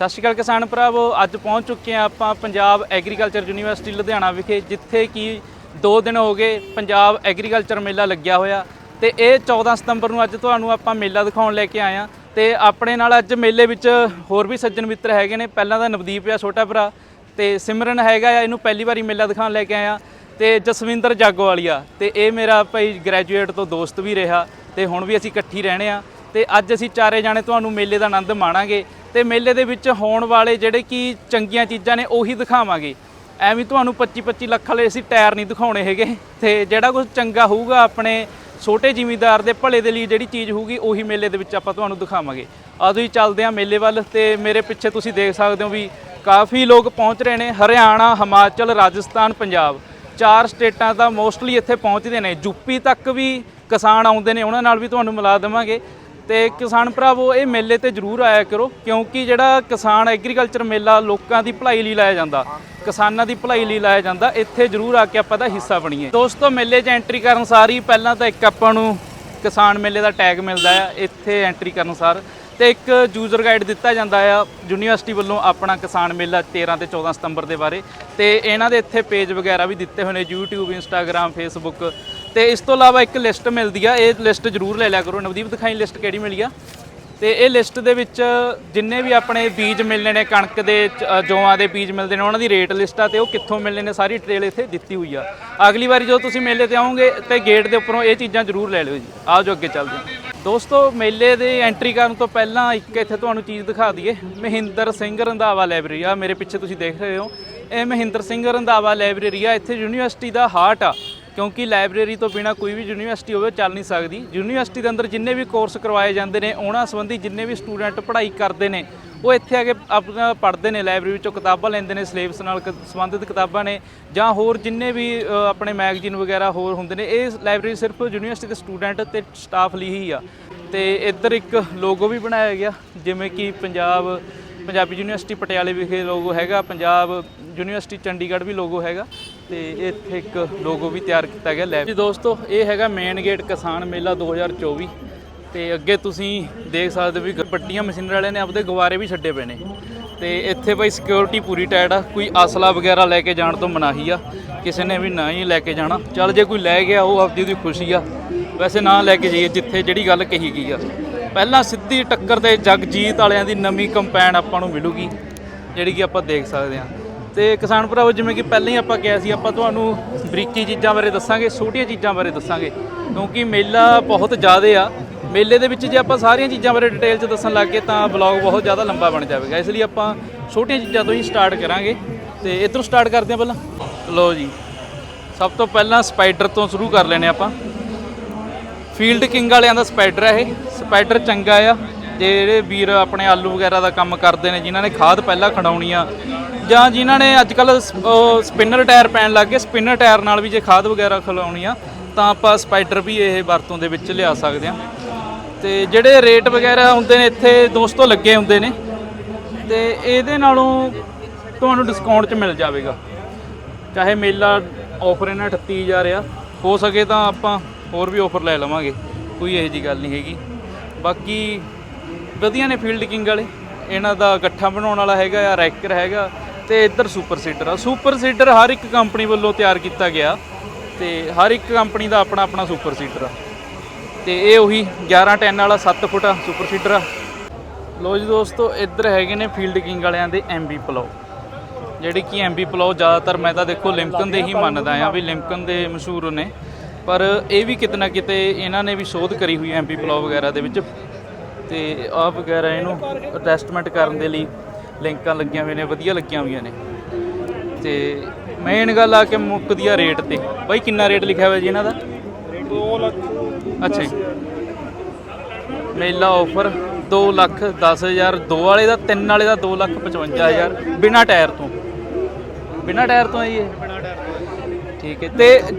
ਸਤਿ ਸ਼੍ਰੀ ਅਕਾਲ ਕਿਸਾਨ ਭਰਾਵੋ, ਅੱਜ ਪਹੁੰਚ ਚੁੱਕੇ ਹਾਂ ਆਪਾਂ ਪੰਜਾਬ ਐਗਰੀਕਲਚਰ ਯੂਨੀਵਰਸਿਟੀ ਲੁਧਿਆਣਾ ਵਿਖੇ, ਜਿੱਥੇ ਕਿ 2 ਦਿਨ ਹੋ ਗਏ ਪੰਜਾਬ ਐਗਰੀਕਲਚਰ ਮੇਲਾ ਲੱਗਿਆ ਹੋਇਆ। ਤੇ ਇਹ 14 ਸਤੰਬਰ ਨੂੰ ਅੱਜ ਤੁਹਾਨੂੰ ਆਪਾਂ ਮੇਲਾ ਦਿਖਾਉਣ ਲੈ ਕੇ ਆਏ ਹਾਂ। ਤੇ ਆਪਣੇ ਨਾਲ ਅੱਜ ਮੇਲੇ ਵਿੱਚ ਹੋਰ ਵੀ ਸੱਜਣ ਮਿੱਤਰ ਹੈਗੇ ਨੇ। ਪਹਿਲਾਂ ਤਾਂ ਨਵਦੀਪ ਆ, ਛੋਟਾ ਭਰਾ। ਤੇ ਸਿਮਰਨ ਹੈਗਾ ਆ, ਇਹਨੂੰ ਪਹਿਲੀ ਵਾਰੀ ਮੇਲਾ ਦਿਖਾਉਣ ਲੈ ਕੇ ਆਇਆ ਤੇ ਜਸਵਿੰਦਰ ਜਾਗੋਵਾਲੀਆ। ਤੇ ਇਹ ਮੇਰਾ ਭਾਈ ਗ੍ਰੈਜੂਏਟ ਤੋਂ ਦੋਸਤ ਵੀ ਰਿਹਾ। ਤੇ ਹੁਣ ਵੀ ਅਸੀਂ ਇਕੱਠੀ ਰਹਿਣੇ ਆ ਤੇ ਅੱਜ ਅਸੀਂ ਚਾਰੇ ਜਾਣੇ ਤੁਹਾਨੂੰ ਮੇਲੇ ਦਾ ਆਨੰਦ ਮਾਣਾਂਗੇ ਤੇ ਮੇਲੇ ਦੇ ਵਿੱਚ ਹੋਣ ਵਾਲੇ ਜਿਹੜੇ ਕਿ ਚੰਗੀਆਂ ਚੀਜ਼ਾਂ ਨੇ ਉਹੀ ਦਿਖਾਵਾਂਗੇ। ਐਵੇਂ ਤੁਹਾਨੂੰ 25 25 ਲੱਖ ਵਾਲੇ ਅਸੀਂ ਟਾਇਰ ਨਹੀਂ ਦਿਖਾਉਣੇ ਹੈਗੇ। ਤੇ ਜਿਹੜਾ ਕੁਝ ਚੰਗਾ ਹੋਊਗਾ ਆਪਣੇ ਛੋਟੇ ਜ਼ਿਮੀਦਾਰ ਦੇ ਭਲੇ ਦੇ ਲਈ ਜਿਹੜੀ ਚੀਜ਼ ਹੋਊਗੀ, ਉਹੀ ਮੇਲੇ ਦੇ ਵਿੱਚ ਆਪਾਂ ਤੁਹਾਨੂੰ ਦਿਖਾਵਾਂਗੇ। ਆਦੋਂ ਹੀ ਚੱਲਦੇ ਹਾਂ ਮੇਲੇ ਵੱਲ ਤੇ ਮੇਰੇ ਪਿੱਛੇ ਤੁਸੀਂ ਦੇਖ ਸਕਦੇ ਹੋ ਵੀ ਕਾਫੀ ਲੋਕ ਪਹੁੰਚ ਰਹੇ ਨੇ। ਹਰਿਆਣਾ, ਹਿਮਾਚਲ, ਰਾਜਸਥਾਨ, ਪੰਜਾਬ। ਚਾਰ ਸਟੇਟਾਂ ਦਾ ਮੋਸਟਲੀ ਇੱਥੇ ਪਹੁੰਚਦੇ ਨੇ। ਯੂਪੀ ਤੱਕ ਵੀ ਕਿਸਾਨ ਆਉਂਦੇ ਨੇ, ਉਹਨਾਂ ਨਾਲ ਵੀ ਤੁਹਾਨੂੰ ਮਿਲਾ ਦੇਵਾਂਗੇ। ਤੇ ਕਿਸਾਨ ਭਰਾਵੋ, ਇਹ ਮੇਲੇ ਤੇ ਜ਼ਰੂਰ ਆਇਆ ਕਰੋ, ਕਿਉਂਕਿ ਜਿਹੜਾ ਕਿਸਾਨ ਐਗਰੀਕਲਚਰ ਮੇਲਾ ਲੋਕਾਂ ਦੀ ਭਲਾਈ ਲਈ ਲਾਇਆ ਜਾਂਦਾ, ਕਿਸਾਨਾਂ ਦੀ ਭਲਾਈ ਲਈ ਲਾਇਆ ਜਾਂਦਾ, ਇੱਥੇ ਜ਼ਰੂਰ ਆ ਕੇ ਆਪਾਂ ਦਾ ਹਿੱਸਾ ਬਣੀਏ। ਦੋਸਤੋ, ਮੇਲੇ 'ਚ ਐਂਟਰੀ ਕਰਨ ਸਾਰ ਹੀ ਪਹਿਲਾਂ ਤਾਂ ਇੱਕ ਆਪਾਂ ਨੂੰ ਕਿਸਾਨ ਮੇਲੇ ਦਾ ਟੈਗ ਮਿਲਦਾ ਆ, ਇੱਥੇ ਐਂਟਰੀ ਕਰਨ ਸਾਰ। ਤੇ ਇੱਕ ਯੂਜ਼ਰ ਗਾਈਡ ਦਿੱਤਾ ਜਾਂਦਾ ਆ, ਯੂਨੀਵਰਸਿਟੀ ਵੱਲੋਂ ਆਪਣਾ ਕਿਸਾਨ ਮੇਲਾ 13 ਤੇ 14 ਸਤੰਬਰ ਦੇ ਬਾਰੇ। ਤੇ ਇਹਨਾਂ ਦੇ ਇੱਥੇ ਪੇਜ ਵਗੈਰਾ ਵੀ ਦਿੱਤੇ ਹੋਏ ਨੇ, YouTube, Instagram, Facebook ਤੇ ਇਸ ਤੋਂ ਇਲਾਵਾ ਇੱਕ ਲਿਸਟ ਮਿਲਦੀ ਆ ਇਹ ਲਿਸਟ ਜ਼ਰੂਰ ਲੈ ਲਿਆ ਕਰੋ। ਨਵਦੀਪ ਦਿਖਾਈ ਲਿਸਟ ਕਿਹੜੀ ਮਿਲੀ ਆ? ਤੇ ਇਹ ਲਿਸਟ ਦੇ ਵਿੱਚ ਜਿੰਨੇ ਵੀ ਆਪਣੇ ਬੀਜ ਮਿਲਣੇ ਨੇ ਕਣਕ ਦੇ ਚ- ਅ, ਦੇ ਬੀਜ ਮਿਲਦੇ ਨੇ ਉਹਨਾਂ ਦੀ ਰੇਟ ਲਿਸਟ ਆ ਤੇ ਉਹ ਕਿੱਥੋਂ ਮਿਲਣੇ ਨੇ ਸਾਰੀ ਡਿਟੇਲ ਇੱਥੇ ਦਿੱਤੀ ਹੋਈ ਆ। ਅਗਲੀ ਵਾਰੀ ਜਦੋਂ ਤੁਸੀਂ ਮੇਲੇ ਤੇ ਆਓਗੇ ਤੇ ਗੇਟ ਦੇ ਉੱਪਰੋਂ ਇਹ ਚੀਜ਼ਾਂ ਜ਼ਰੂਰ ਲੈ ਲਿਓ ਜੀ। ਆਓ ਜੋ ਅੱਗੇ ਚੱਲਦੇ ਹਾਂ ਦੋਸਤੋ ਮੇਲੇ ਦੇ ਐਂਟਰੀ ਕਰਨ ਤੋਂ ਪਹਿਲਾਂ ਇੱਕ ਇੱਥੇ ਤੁਹਾਨੂੰ ਚੀਜ਼ ਦਿਖਾ ਦਈਏ। ਮਹਿੰਦਰ ਸਿੰਘ ਰੰਧਾਵਾ ਲਾਇਬ੍ਰੇਰੀ ਆ। ਮੇਰੇ ਪਿੱਛੇ ਤੁਸੀਂ ਦੇਖ ਰਹੇ ਹੋ। ਇਹ ਮਹਿੰਦਰ ਸਿੰਘ ਰੰਧਾਵਾ ਲਾਇਬ੍ਰੇਰੀ ਆ। ਇੱਥੇ ਯੂਨੀਵਰਸਿਟੀ ਦਾ ਹਾਰਟ ਆ। ਕਿਉਂਕਿ ਲਾਇਬ੍ਰੇਰੀ ਤੋਂ ਬਿਨਾ ਕੋਈ ਵੀ ਯੂਨੀਵਰਸਿਟੀ ਹੋਵੇ ਉਹ ਚੱਲ ਨਹੀਂ ਸਕਦੀ। ਯੂਨੀਵਰਸਿਟੀ ਦੇ ਅੰਦਰ ਜਿੰਨੇ ਵੀ ਕੋਰਸ ਕਰਵਾਏ ਜਾਂਦੇ ਨੇ, ਉਹਨਾਂ ਸੰਬੰਧੀ ਜਿੰਨੇ ਵੀ ਸਟੂਡੈਂਟ ਪੜ੍ਹਾਈ ਕਰਦੇ ਨੇ, ਉਹ ਇੱਥੇ ਆ ਕੇ ਆਪਣਾ ਪੜ੍ਹਦੇ ਨੇ, ਲਾਇਬ੍ਰੇਰੀ ਵਿੱਚੋਂ ਕਿਤਾਬਾਂ ਲੈਂਦੇ ਨੇ, ਸਿਲੇਬਸ ਨਾਲ ਕ- ਸੰਬੰਧਿਤ ਕਿਤਾਬਾਂ ਨੇ ਜਾਂ ਹੋਰ ਜਿੰਨੇ ਵੀ ਆਪਣੇ ਮੈਗਜ਼ੀਨ ਵਗੈਰਾ ਹੋਰ ਹੁੰਦੇ ਨੇ, ਇਹ ਲਾਇਬ੍ਰੇਰੀ ਸਿਰਫ ਯੂਨੀਵਰਸਿਟੀ ਦੇ ਸਟੂਡੈਂਟ ਤੇ ਸਟਾਫ ਲਈ ਹੀ ਆ। ਤੇ ਇੱਧਰ ਇੱਕ ਲੋਗੋ ਵੀ ਬਣਾਇਆ ਗਿਆ, ਜਿਵੇਂ ਕਿ ਪੰਜਾਬ, ਪੰਜਾਬੀ ਯੂਨੀਵਰਸਿਟੀ ਪਟਿਆਲੇ ਵਿਖੇ ਲੋਗੋ ਹੈਗਾ, ਪੰਜਾਬ ਯੂਨੀਵਰਸਿਟੀ ਚੰਡੀਗੜ੍ਹ ਵੀ ਲੋਗੋ ਹੈਗਾ। ਤੇ ਇੱਥੇ ਇੱਕ ਲੋਗੋ ਵੀ ਤਿਆਰ ਕੀਤਾ ਗਿਆ। ਲੈ ਜੀ ਦੋਸਤੋ, ਇਹ ਹੈਗਾ ਮੇਨ ਗੇਟ ਕਿਸਾਨ ਮੇਲਾ 2024 ਤੇ ਅੱਗੇ ਤੁਸੀਂ ਦੇਖ ਸਕਦੇ ਹੋ ਵੀ ਪੱਟੀਆਂ ਮਸ਼ੀਨਰ ਵਾਲਿਆਂ ਨੇ ਆਪਦੇ ਗਵਾਰੇ ਵੀ ਛੱਡੇ ਪਏ ਨੇ। ਤੇ ਇੱਥੇ ਬਈ ਸਿਕਿਉਰਿਟੀ ਪੂਰੀ ਟਾਈਟ ਆ, ਕੋਈ ਅਸਲਾ ਵਗੈਰਾ ਲੈ ਕੇ ਜਾਣ ਤੋਂ ਮਨਾਹੀ ਆ, ਕਿਸੇ ਨੇ ਵੀ ਨਾ ਹੀ ਲੈ ਕੇ ਜਾਣਾ। ਚੱਲ ਜੇ ਕੋਈ ਲੈ ਗਿਆ, ਉਹ ਆਪਦੀ ਉਹਦੀ ਖੁਸ਼ੀ ਆ। ਵੈਸੇ ਨਾ ਲੈ ਕੇ ਜਾਈਏ, ਜਿੱਥੇ ਜਿਹੜੀ ਗੱਲ ਕਹੀ ਗਈ ਆ। ਪਹਿਲਾਂ ਸਿੱਧੀ ਟੱਕਰ ਤੇ ਜਗਜੀਤ ਵਾਲਿਆਂ ਦੀ ਨਵੀਂ ਕੰਪੈਨ ਆਪਾਂ ਨੂੰ ਮਿਲੂਗੀ, ਜਿਹੜੀ ਕਿ ਆਪਾਂ ਦੇਖ ਸਕਦੇ ਹਾਂ। ਤੇ ਕਿਸਾਨ ਭਰਾਵੋ, ਜਿਵੇਂ ਕਿ ਪਹਿਲਾਂ ਹੀ ਆਪਾਂ ਕਿਹਾ ਸੀ, ਆਪਾਂ ਤੁਹਾਨੂੰ ਬਰੀਕੀ ਚੀਜ਼ਾਂ ਬਾਰੇ ਦੱਸਾਂਗੇ, ਛੋਟੀਆਂ ਚੀਜ਼ਾਂ ਬਾਰੇ ਦੱਸਾਂਗੇ, ਕਿਉਂਕਿ ਮੇਲਾ ਬਹੁਤ ਜ਼ਿਆਦਾ ਆ। ਮੇਲੇ ਦੇ ਵਿੱਚ ਜੇ ਆਪਾਂ ਸਾਰੀਆਂ ਚੀਜ਼ਾਂ ਬਾਰੇ ਡਿਟੇਲ 'ਚ ਦੱਸਣ ਲੱਗ ਗਏ, ਤਾਂ ਬਲੌਗ ਬਹੁਤ ਜ਼ਿਆਦਾ ਲੰਬਾ ਬਣ ਜਾਵੇਗਾ। ਇਸ ਲਈ ਆਪਾਂ ਛੋਟੀਆਂ ਚੀਜ਼ਾਂ ਤੋਂ ਹੀ ਸਟਾਰਟ ਕਰਾਂਗੇ। ਤੇ ਇੱਧਰੋਂ ਸਟਾਰਟ ਕਰਦੇ ਹਾਂ ਪਹਿਲਾਂ। ਲਓ ਜੀ, ਸਭ ਤੋਂ ਪਹਿਲਾਂ ਸਪਾਈਡਰ ਤੋਂ ਸ਼ੁਰੂ ਕਰ ਲੈਣੇ ਆਪਾਂ। ਫੀਲਡ ਕਿੰਗ ਵਾਲਿਆਂ ਦਾ ਸਪਾਈਡਰ ਹੈ ਇਹ। ਸਪਾਈਡਰ ਚੰਗਾ ਆ। ਜਿਹੜੇ ਵੀਰ ਆਪਣੇ ਆਲੂ ਵਗੈਰਾ ਦਾ ਕੰਮ ਕਰਦੇ ਨੇ, ਜਿਨ੍ਹਾਂ ਨੇ ਖਾਦ ਪਹਿਲਾਂ ਖੜਾਉਣੀ ਆ ਜਾਂ ਜਿਨ੍ਹਾਂ ਨੇ ਅੱਜ ਕੱਲ ਸਪਿਨਰ ਟਾਇਰ ਪੈਣ ਲੱਗ ਗਏ, ਸਪਿਨਰ ਟਾਇਰ ਨਾਲ ਵੀ ਜੇ ਖਾਦ ਵਗੈਰਾ ਖਿਲਾਉਣੀ ਆ, ਤਾਂ ਆਪਾਂ ਸਪਾਈਡਰ ਵੀ ਇਹ ਵਰਤੋਂ ਦੇ ਵਿੱਚ ਲਿਆ ਸਕਦੇ ਆ। ਤੇ ਜਿਹੜੇ ਰੇਟ ਵਗੈਰਾ ਹੁੰਦੇ ਨੇ, ਇੱਥੇ ਦੋਸਤੋ ਲੱਗੇ ਹੁੰਦੇ ਨੇ, ਤੇ ਇਹਦੇ ਨਾਲੋਂ ਤੁਹਾਨੂੰ ਡਿਸਕਾਊਂਟ 'ਚ ਮਿਲ ਜਾਵੇਗਾ। ਚਾਹੇ ਮੇਲਾ ਆਫਰ ਇਹਨਾਂ 38000 ਆ, ਹੋ ਸਕੇ ਤਾਂ ਆਪਾਂ ਹੋਰ ਵੀ ਆਫਰ ਲੈ ਲਵਾਂਗੇ, ਕੋਈ ਇਹੋ ਜੀ ਗੱਲ ਨਹੀਂ ਹੈਗੀ। ਬਾਕੀ ਵਧੀਆ ਨੇ ਫੀਲਡ ਕਿੰਗ ਵਾਲੇ, ਇਹਨਾਂ ਦਾ ਗੱਠਾ ਬਣਾਉਣ ਵਾਲਾ ਹੈਗਾ ਆ, ਰੈਕਰ ਹੈਗਾ ਤੇ ਇੱਧਰ ਸੁਪਰ ਸੀਡਰ ਆ। ਸੁਪਰ ਸੀਡਰ ਹਰ ਇੱਕ ਕੰਪਨੀ ਵੱਲੋਂ ਤਿਆਰ ਕੀਤਾ ਗਿਆ ਤੇ ਹਰ ਇੱਕ ਕੰਪਨੀ ਦਾ ਆਪਣਾ ਆਪਣਾ ਸੁਪਰ ਸੀਡਰ ਆ। ਤੇ ਇਹ ਉਹੀ 11 10 ਵਾਲਾ 7 ਫੁੱਟ ਸੁਪਰ ਸੀਡਰ ਆ। ਲੋ ਜੀ ਦੋਸਤੋ, ਇੱਧਰ ਹੈਗੇ ਨੇ ਫੀਲਡ ਕਿੰਗ ਵਾਲਿਆਂ ਦੇ ਐਮਬੀ ਪਲੋ ਜਿਹੜੀ ਕਿ ਐਮਬੀ ਪਲੋ ਜ਼ਿਆਦਾਤਰ ਮੈਂ ਤਾਂ ਦੇਖੋ ਲਿਮਕਨ ਦੇ ਹੀ ਮੰਨਦਾ ਆ ਵੀ ਲਿਮਕਨ ਦੇ ਮਸ਼ਹੂਰ ਨੇ। ਪਰ ਇਹ ਵੀ ਕਿਤੇ ਨਾ ਕਿਤੇ ਇਹਨਾਂ ਨੇ ਵੀ ਸ਼ੋਧ ਕਰੀ ਹੋਈ ਐਮਬੀ ਪਲੋ ਵਗੈਰਾ ਦੇ ਵਿੱਚ। ਤੇ ਆ ਵਗੈਰਾ ਇਹਨੂੰ ਅਟੈਸਟਮੈਂਟ ਕਰਨ ਦੇ ਲਈ ਲਿੰਕਾਂ ਲੱਗੀਆਂ ਹੋਈਆਂ ਨੇ, ਵਧੀਆ ਲੱਗੀਆਂ ਹੋਈਆਂ ਨੇ। ਤੇ ਮੇਨ ਗੱਲ ਆ ਕਿ ਮੁੱਕਦੀ ਆ ਰੇਟ ਤੇ। ਬਾਈ, ਕਿੰਨਾ ਰੇਟ ਲਿਖਿਆ ਹੋਇਆ ਜੀ ਇਹਨਾਂ ਦਾ? 2 ਲੱਖ ਅੱਛਾ ਜੀ। ਮੇਲਾ ਆਫਰ 2 ਲੱਖ 10000 ਦੋ ਵਾਲੇ ਦਾ, ਤਿੰਨ ਵਾਲੇ ਦਾ 2 ਲੱਖ 55000 ਬਿਨਾ ਟਾਇਰ ਤੋਂ। ਬਿਨਾ ਟਾਇਰ ਤੋਂ ਹੈ ਜੀ ਇਹ? ਠੀਕ ਹੈ।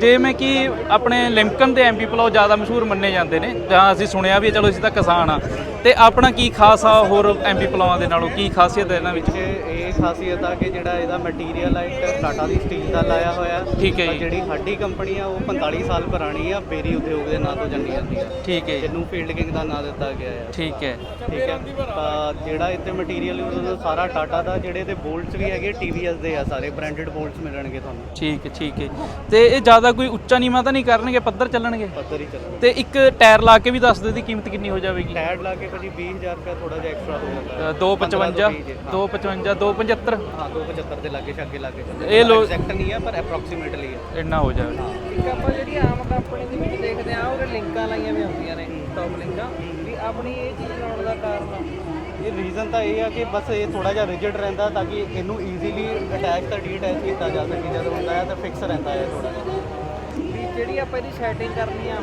ਤੇ ਮੈਂ ਕਿ ਆਪਣੇ ਲਿੰਕਨ ਤੇ ਐਮਪੀ ਪਲਾਓ ਜ਼ਿਆਦਾ ਮਸ਼ਹੂਰ ਮੰਨੇ ਜਾਂਦੇ ਨੇ, ਜਾਂ ਅਸੀਂ ਸੁਣਿਆ ਵੀ ਚਲੋ ਅਸੀਂ ਤਾਂ ਕਿਸਾਨ ਆ। ਤੇ ਆਪਣਾ ਕੀ ਖਾਸ ਆ ਹੋਰ ਐਮਪੀ ਪਲਾਓਆਂ ਦੇ ਨਾਲੋਂ? ਕੀ ਖਾਸੀਅਤ ਹੈ ਇਹਨਾਂ ਵਿੱਚ? ਇਹ ਖਾਸੀਅਤ ਆ ਕਿ ਜਿਹੜਾ ਇਹਦਾ ਮਟੀਰੀਅਲ ਆ ਇੱਕ ਟਾਟਾ ਦੀ ਸਟੀਲ ਦਾ ਲਾਇਆ ਹੋਇਆ। ਠੀਕ ਹੈ ਜੀ। ਜਿਹੜੀ ਸਾਡੀ ਕੰਪਨੀ ਆ ਉਹ 45 ਸਾਲ ਪੁਰਾਣੀ ਆ ਬੇਰੀ ਉਦਯੋਗ ਦੇ ਨਾਂ ਤੋਂ ਜਾਣੀ ਜਾਂਦੀ ਆ। ਠੀਕ ਹੈ ਜੀ, ਜਿਹਨੂੰ ਫੀਲਡ ਕਿੰਗ ਦਾ ਨਾਂ ਦਿੱਤਾ ਗਿਆ ਆ। ਠੀਕ ਹੈ। ਠੀਕ ਹੈ। ਤਾਂ ਜਿਹੜਾ ਇੱਥੇ ਮਟੀਰੀਅਲ ਯੂਜ਼ ਹੁੰਦਾ ਸਾਰਾ ਟਾਟਾ ਦਾ ਜਿਹੜੇ ਤੇ ਬੋਲਟਸ ਵੀ ਹੈਗੇ TVS ਦੇ ਆ ਸਾਰੇ ਬ੍ਰਾਂਡਡ ਬੋਲਟਸ ਮਿਲਣਗੇ ਤੁਹਾਨੂੰ। ਠੀਕ ਹੈ ਠੀਕ ਹੈ। ਤੇ ਇਹ ਜ਼ਿਆਦਾ ਕੋਈ ਉੱਚਾ ਨੀਵਾਂ ਤਾਂ ਨਹੀਂ ਕਰਨਗੇ ਪੱਧਰ ਚੱਲਣਗੇ? ਪੱਧਰ ਹੀ ਚੱਲਣਾ ਤੇ ਇੱਕ ਟਾਇਰ ਲਾ ਕੇ ਵੀ ਦੱਸ ਦਿਓ ਦੀ ਕੀਮਤ ਕਿੰਨੀ ਹੋ ਜਾਵੇਗੀ? ਟੈਡ ਲਾ ਕੇ ਭਾਜੀ 20000 ਰੁਪਏ ਥੋੜਾ ਜਿਹਾ ਐਕਸਟਰਾ ਹੋ। ਜਾਂਦਾ ਅ, 255 255 275 ਹਾਂ। 275 ਦੇ ਲਾਗੇ ਛਾਗੇ ਲਾਗੇ ਇਹ ਲੋ- ਐਗਜ਼ੈਕਟ ਨਹੀਂ ਆ ਪਰ ਅਪਰੋਕਸੀਮੇਟਲੀ ਆ। ਇੰਨਾ ਹੋ ਜਾਵੇ। ਇੱਕ ਆਪਾਂ ਜਿਹੜੀ ਆਮ ਕੰਪਨੀ ਦੇ ਵਿੱਚ ਦੇਖਦੇ ਆ ਉਹਦੇ ਲਿੰਕਾਂ ਲਾਈਆਂ ਵੀ ਹੁੰਦੀਆਂ ਨੇ ਟੌਪ ਲਿੰਕਾਂ। ਵੀ ਆਪਣੀ ਇਹ ਚੀਜ਼ ਲਾਉਣ ਦਾ ਕਾਰਨ ਇਹ ਰੀਜ਼ਨ ਤਾਂ ਇਹ ਆ ਕਿ ਬਸ ਇਹ ਥੋੜਾ ਜਿਹਾ ਰਿਜਿਡ ਰਹਿੰਦਾ ਤਾਂ ਕਿ ਇਹਨੂੰ ਈਜ਼ੀਲੀ ਅਟੈਚ ਤਾਂ ਡੀ-ਅਟੈਚ ਕੀਤਾ ਜਾ ਸਕੇ ਜਦੋਂ ਹੁੰਦਾ ਹੈ ਤਾਂ ਫਿਕਸ ਰਹਿੰਦਾ ਹੈ ਥੋੜਾ ਜਿਹਾ। ਜਿਹੜੀ ਆਪਾਂ ਇਹਦੀ ਸੈਟਿੰਗ ਕਰਨੀ ਆ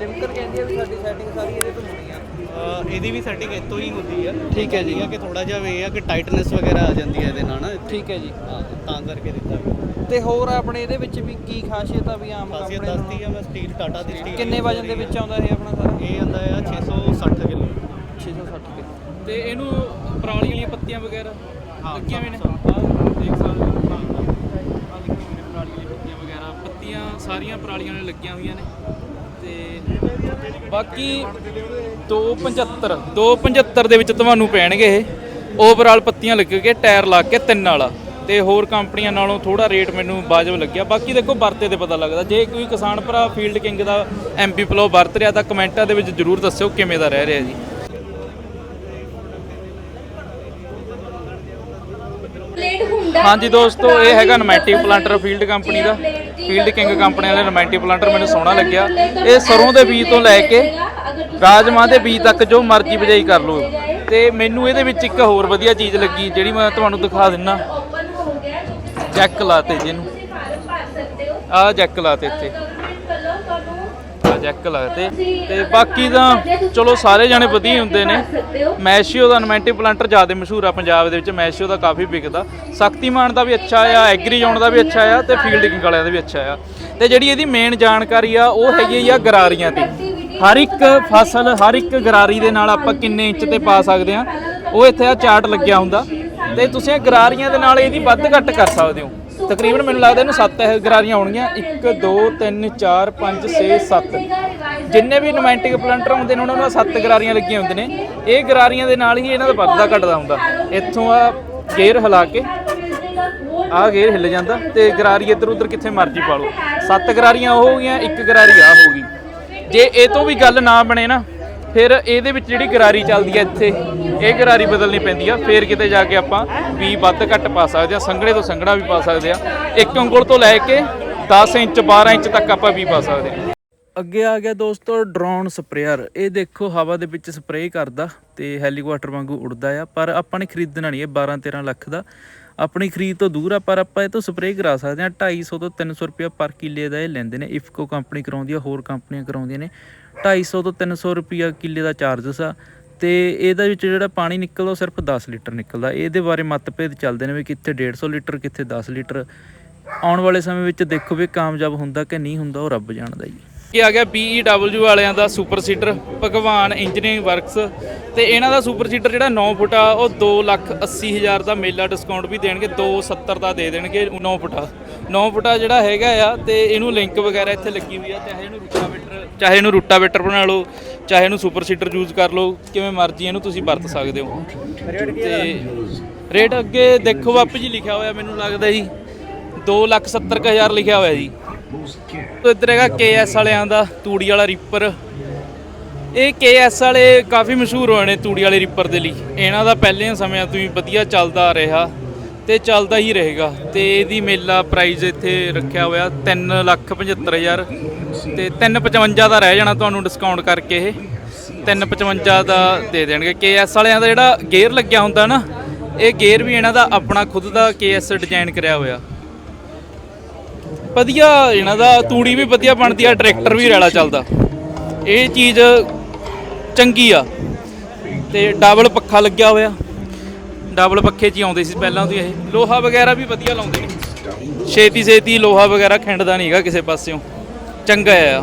ਲਿਮਕਰ ਕਹਿੰਦੀ ਆ ਵੀ ਸਾਡੀ ਸੈਟਿੰਗ ਸਾਰੀ ਇਹਦੇ ਤੋਂ ਹੋਣੀ ਆ। ਅਹ ਇਹਦੀ ਵੀ ਸੈਟਿੰਗ ਇੱਥੋਂ ਹੀ ਹੁੰਦੀ ਆ। ਠੀਕ ਹੈ ਜੀ। ਆ ਕਿ ਥੋੜਾ ਜਿਹਾ ਇਹ ਆ ਕਿ ਟਾਈਟਨੈਸ ਵਗੈਰਾ ਆ ਜਾਂਦੀ ਹੈ ਇਹਦੇ ਨਾਲ ਨਾ ਠੀਕ ਹੈ ਜੀ। ਹਾਂ, ਤਾਂ ਕਰਕੇ ਦਿੱਤਾ ਗਿਆ ਤੇ ਹੋਰ ਆਪਣੇ ਇਹਦੇ ਵਿੱਚ ਵੀ ਕੀ ਖਾਸੀਅਤ ਆ ਵੀ ਆਮ ਖਾਸੀਅਤ ਕੰਪਨੀ ਦੱਸਦੀ ਆ ਮੈਂ ਸਟੀਲ ਟਾਟਾ ਦੀ ਸਟੀਲ ਕਿੰਨੇ ਵਜਨ ਦੇ ਵਿੱਚ ਆਉਂਦਾ ਇਹ ਆਪਣਾ ਸਾਰਾ? ਇਹ ਆਂਦਾ ਆ 660 ਕਿਲੋ। 660 ਕਿਲੋ। ਤੇ ਇਹਨੂੰ ਪਰਾਲੀ ਵਾਲੀਆਂ ਪੱਤੀਆਂ ਵਗੈਰਾ ਹਾਂ, ਲੱਗੀਆਂ ਹੋਈਆਂ ਨੇ ਸਭ- ਆਹ ਦੇਖ ਸਕਦੇ ਹੋ ਆਹ ਲੱਗੀਆਂ ਹੋਈਆਂ ਨੇ ਪਰਾਲੀ ਵਾਲੀਆਂ ਪੱਤੀਆਂ ਵਗੈਰਾ ਪੱਤੀਆਂ ਸਾਰੀਆਂ ਪਰਾਲੀਆਂ ਨਾਲ ਲੱਗੀਆਂ ਹੋਈਆਂ ਨੇ। ਤੇ ਬਾਕੀ 275 275 ਦੇ ਵਿੱਚ ਤੁਹਾਨੂੰ ਪੈਣਗੇ ਇਹ। ਓਵਰਆਲ ਪੱਤੀਆਂ ਲੱਗ ਕੇ ਟਾਇਰ ਲਾ ਕੇ ਤਿੰਨ ਵਾਲਾ। ਤੇ ਹੋਰ ਕੰਪਨੀਆਂ ਨਾਲੋਂ ਥੋੜਾ ਰੇਟ ਮੈਨੂੰ ਵਾਜਬ ਲੱਗਿਆ। ਬਾਕੀ ਦੇਖੋ, ਵਰਤੇ ਤੇ ਪਤਾ ਲੱਗਦਾ। ਜੇ ਕੋਈ ਕਿਸਾਨ ਭਰਾ ਫੀਲਡ ਕਿੰਗ ਦਾ ਐਮਪੀ ਪਲੋ ਵਰਤ ਰਿਹਾ ਤਾਂ ਕਮੈਂਟਾਂ ਦੇ ਵਿੱਚ ਜਰੂਰ ਦੱਸਿਓ ਕਿਵੇਂ ਦਾ ਰਹਿ ਰਿਹਾ ਜੀ। ਹਾਂਜੀ ਦੋਸਤੋ ਇਹ ਹੈਗਾ ਨਮੈਟਿਕ ਪਲਾਂਟਰ ਫੀਲਡ ਕੰਪਨੀ ਦਾ। ਫੀਲਡ ਕਿੰਗ ਕੰਪਨੀ ਵਾਲੇ ਨਮੈਟਿਕ ਪਲਾਂਟਰ ਮੈਨੂੰ ਸੋਹਣਾ ਲੱਗਿਆ। ਇਹ ਸਰੋਂ ਦੇ ਬੀਜ ਤੋਂ ਲੈ ਕੇ ਰਾਜਮਾਂ ਦੇ ਬੀਜ ਤੱਕ ਜੋ ਮਰਜ਼ੀ ਬਿਜਾਈ ਕਰ ਲਓ। ਤੇ ਮੈਨੂੰ ਇਹਦੇ ਵਿੱਚ ਇੱਕ ਹੋਰ ਵਧੀਆ ਚੀਜ਼ ਲੱਗੀ ਜਿਹੜੀ ਮੈਂ ਤੁਹਾਨੂੰ ਦਿਖਾ ਦਿੰਨਾ। ਜੈਕ ਲਾਤੇ ਜਿਹਨੂੰ। ਆਹ ਜੈਕ ਲਾਤੇ ਇੱਥੇ। ਜੈਕ ਲੱਗਦੇ। ਤੇ ਬਾਕੀ ਤਾਂ ਚਲੋ ਸਾਰੇ ਜਾਣੇ ਵਧੀਆ ਹੁੰਦੇ ਨੇ। ਮੈਸ਼ੀਓ ਦਾ ਨਮੈਂਟਿਵ ਪਲਾਂਟਰ ਜ਼ਿਆਦਾ ਮਸ਼ਹੂਰ ਆ ਪੰਜਾਬ ਦੇ ਵਿੱਚ। ਮੈਸ਼ੀਓ ਦਾ ਕਾਫੀ ਵਿਕਦਾ। ਸ਼ਕਤੀਮਾਨ ਦਾ ਵੀ ਅੱਛਾ ਆ, ਐਗਰੀ ਜ਼ੋਨ ਦਾ ਵੀ ਅੱਛਾ ਆ ਤੇ ਫੀਲਡਿੰਗ ਵਾਲਿਆਂ ਦਾ ਵੀ ਅੱਛਾ ਆ। ਤੇ ਜਿਹੜੀ ਇਹਦੀ ਮੇਨ ਜਾਣਕਾਰੀ ਆ, ਉਹ ਹੈਗੀ ਆ ਗਰਾਰੀਆਂ ਦੀ। ਹਰ ਇੱਕ ਫਸਲ, ਹਰ ਇੱਕ ਗਰਾਰੀ ਦੇ ਨਾਲ ਆਪਾਂ ਕਿੰਨੇ ਇੰਚ ਤੇ ਪਾ ਸਕਦੇ ਆ। ਉਹ ਇੱਥੇ ਆ ਚਾਰਟ ਲੱਗਿਆ ਹੁੰਦਾ। ਤੇ ਤੁਸੀਂ ਗਰਾਰੀਆਂ ਦੇ ਨਾਲ ਇਹਦੀ ਵੱਧ ਘੱਟ ਕਰ ਸਕਦੇ ਹੋ। ਤਕਰੀਬਨ ਮੈਨੂੰ ਲੱਗਦਾ ਇਹਨੂੰ 7 ਗਰਾਰੀਆਂ ਹੋਣਗੀਆਂ। 1 2 3 4 5 6 7 ਜਿੰਨੇ ਵੀ ਨੋਮੈਂਟਿਕ ਪਲੰਟਰ ਹੁੰਦੇ ਨੇ, ਉਹਨਾਂ ਨੂੰ 7 ਗਰਾਰੀਆਂ ਲੱਗੀਆਂ ਹੁੰਦੀਆਂ ਨੇ। ਇਹ ਗਰਾਰੀਆਂ ਦੇ ਨਾਲ ਹੀ ਇਹਨਾਂ ਦਾ ਵੱਧਦਾ ਘਟਦਾ ਹੁੰਦਾ। ਇੱਥੋਂ ਆ ਗੇਅਰ ਹਿਲਾ ਕੇ ਆਹ ਗੇਅਰ ਹਿੱਲ ਜਾਂਦਾ ਤੇ ਗਰਾਰੀ ਇੱਧਰ ਉੱਧਰ ਕਿੱਥੇ ਮਰਜ਼ੀ ਪਾ ਲਓ। ਸੱਤ ਗਰਾਰੀਆਂ ਉਹ ਹੋ ਗਈਆਂ, ਇੱਕ ਗਰਾਰੀ ਆ ਹੋ ਗਈ। ਜੇ ਇਹ ਤੋਂ ਵੀ ਗੱਲ ਨਾ ਬਣੇ ਨਾ ਫਿਰ ਇਹਦੇ ਵਿੱਚ ਜਿਹੜੀ ਗਰਾਰੀ ਚੱਲਦੀ ਹੈ ਇੱਥੇ, ਇਹ ਗਰਾਰੀ ਬਦਲਣੀ ਪੈਂਦੀ ਆ। ਫਿਰ ਕਿਤੇ ਜਾ ਕੇ ਆਪਾਂ ਵੀ ਵੱਧ ਘੱਟ ਪਾ ਸਕਦੇ ਆ, ਸੰਘਣੇ ਤੋਂ ਸੰਘਣਾ ਵੀ ਪਾ ਸਕਦੇ ਆ। ਇੱਕ ਉਂਗਲ ਤੋਂ ਲੈ ਕੇ 10 ਇੰਚ 12 ਇੰਚ ਤੱਕ ਆਪਾਂ ਵੀ ਪਾ ਸਕਦੇ ਆ। ਅੱਗੇ ਆ ਗਿਆ ਦੋਸਤੋ ਡਰੋਨ ਸਪਰੇਅਰ। ਇਹ ਦੇਖੋ ਹਵਾ ਦੇ ਵਿੱਚ ਸਪਰੇਅ ਕਰਦਾ ਤੇ ਹੈਲੀਕਾਪਟਰ ਵਾਂਗੂ ਉੱਡਦਾ ਆ, ਪਰ ਆਪਾਂ ਨੇ ਖਰੀਦਣਾ ਨਹੀਂ ਇਹ 12 13 ਲੱਖ ਦਾ। ਆਪਣੀ ਖਰੀਦ ਤੋਂ ਦੂਰ ਆ, ਪਰ ਆਪਾਂ ਇਹ ਤੋਂ ਸਪਰੇਅ ਕਰਾ ਸਕਦੇ ਆ। 250 ਤੋਂ 300 ਰੁਪਏ ਪਰ ਕਿੱਲੇ ਦਾ ਇਹ ਲੈਂਦੇ ਨੇ। ਇਫਕੋ ਕੰਪਨੀ ਕਰਾਉਂਦੀ ਆ, ਹੋਰ ਕੰਪਨੀਆਂ ਕਰਾਉਂਦੀਆਂ ਨੇ। 250 ਤੋਂ 300 ਰੁਪਿਆ ਕਿੱਲੇ ਦਾ ਚਾਰਜਸ ਆ। ਤੇ ਇਹਦੇ ਵਿੱਚ ਜਿਹੜਾ ਪਾਣੀ ਨਿਕਲਦਾ ਉਹ ਸਿਰਫ 10 ਲੀਟਰ ਨਿਕਲਦਾ। ਇਹਦੇ ਬਾਰੇ ਮਤਭੇਦ ਚੱਲਦੇ ਨੇ ਵੀ ਕਿੱਥੇ 150 ਲੀਟਰ, ਕਿੱਥੇ 10 ਲੀਟਰ। ਆਉਣ ਵਾਲੇ ਸਮੇਂ ਵਿੱਚ ਦੇਖੋ ਵੀ ਕਾਮਯਾਬ ਹੁੰਦਾ ਕਿ ਨਹੀਂ ਹੁੰਦਾ, ਉਹ ਰੱਬ ਜਾਣਦਾ ਜੀ। ਇਹ ਆ ਗਿਆ BEW ਵਾਲਿਆਂ ਦਾ super seeder Bhagwan engineering works. ਤੇ ਇਹਨਾਂ ਦਾ ਸੁਪਰ ਸੀਟਰ ਜਿਹੜਾ 9 ਫੁੱਟ ਆ, ਉਹ 2 ਲੱਖ 80 ਹਜ਼ਾਰ ਦਾ ਮੇਲਾ ਡਿਸਕਾਊਂਟ ਵੀ ਦੇਣਗੇ 270 ਦਾ ਦੇ ਦੇਣਗੇ 9 ਫੁੱਟਾ 9 ਫੁੱਟਾ ਜਿਹੜਾ ਹੈਗਾ ਆ, ਤੇ ਇਹਨੂੰ ਲਿੰਕ ਵਗੈਰਾ ਇੱਥੇ ਲੱਗੀ ਹੋਈ ਆ ਚਾਹੇ ਇਹਨੂੰ ਰੂਟਾਵੇਟਰ ਚਾਹੇ ਇਹਨੂੰ ਰੂਟਾਵੇਟਰ ਬਣਾ ਲਓ, ਚਾਹੇ ਇਹਨੂੰ ਸੁਪਰ ਸੀਡਰ ਯੂਜ਼ ਕਰ ਲਓ, ਕਿਵੇਂ ਮਰਜ਼ੀ ਇਹਨੂੰ ਤੁਸੀਂ ਵਰਤ ਸਕਦੇ ਹੋ। ਤੇ ਰੇਟ ਅੱਗੇ ਦੇਖੋ ਬਾਪੂ ਜੀ, ਲਿਖਿਆ ਹੋਇਆ ਮੈਨੂੰ ਲੱਗਦਾ ਜੀ 2 ਲੱਖ 70 ਕੁ ਹਜ਼ਾਰ ਲਿਖਿਆ ਹੋਇਆ ਜੀ। ਤੋ ਇੱਧਰ ਹੈਗਾ KS ਵਾਲਿਆਂ ਦਾ, ਤੂੜੀ ਵਾਲਾ ਰੀਪਰ। ਇਹ KS ਵਾਲੇ ਕਾਫੀ ਮਸ਼ਹੂਰ ਹੋਏ ਨੇ ਤੂੜੀ ਵਾਲੇ ਰੀਪਰ ਦੇ ਲਈ। ਇਹਨਾਂ ਦਾ ਪਹਿਲੇ ਸਮਿਆਂ ਤੋਂ ਹੀ ਵਧੀਆ ਚੱਲਦਾ ਆ ਰਿਹਾ। ਤੇ ਚੱਲਦਾ ਹੀ ਰਹੇਗਾ। ਤੇ ਇਹਦੀ ਮੇਲਾ ਪ੍ਰਾਈਜ਼ ਇੱਥੇ ਰੱਖਿਆ ਹੋਇਆ 3 ਲੱਖ 75 ਹਜ਼ਾਰ। ਤੇ 355 ਦਾ ਰਹਿ ਜਾਣਾ ਤੁਹਾਨੂੰ ਡਿਸਕਾਊਂਟ ਕਰਕੇ ਇਹ। 355 ਦਾ ਦੇ ਦੇਣਗੇ। KS ਵਾਲਿਆਂ ਦਾ ਜਿਹੜਾ ਗੇਅਰ ਲੱਗਿਆ ਹੁੰਦਾ ਨਾ, ਇਹ ਗੇਅਰ ਵੀ ਇਹਨਾਂ ਦਾ ਆਪਣਾ ਖੁਦ ਦਾ KS ਡਿਜ਼ਾਈਨ ਕਰਿਆ ਹੋਇਆ। ਵਧੀਆ ਇਹਨਾਂ ਦਾ, ਤੂੜੀ ਵੀ ਵਧੀਆ ਬਣਦੀ ਆ ਟਰੈਕਟਰ ਵੀ ਰੈਲਾ ਚੱਲਦਾ। ਇਹ ਚੀਜ਼ ਚੰਗੀ ਆ। ਤੇ ਡਬਲ ਪੱਖਾ ਲੱਗਿਆ ਹੋਇਆ। ਡਬਲ ਪੱਖੇ 'ਚ ਹੀ ਆਉਂਦੇ ਸੀ ਪਹਿਲਾਂ ਤੋਂ ਇਹ। ਲੋਹਾ ਵਗੈਰਾ ਵੀ ਵਧੀਆ ਲਾਉਂਦੇ ਨੇ। ਛੇਤੀ ਛੇਤੀ ਲੋਹਾ ਵਗੈਰਾ ਖਿੰਡਦਾ ਨਹੀਂਗਾ ਕਿਸੇ ਪਾਸਿਓਂ। ਚੰਗਾ ਆ।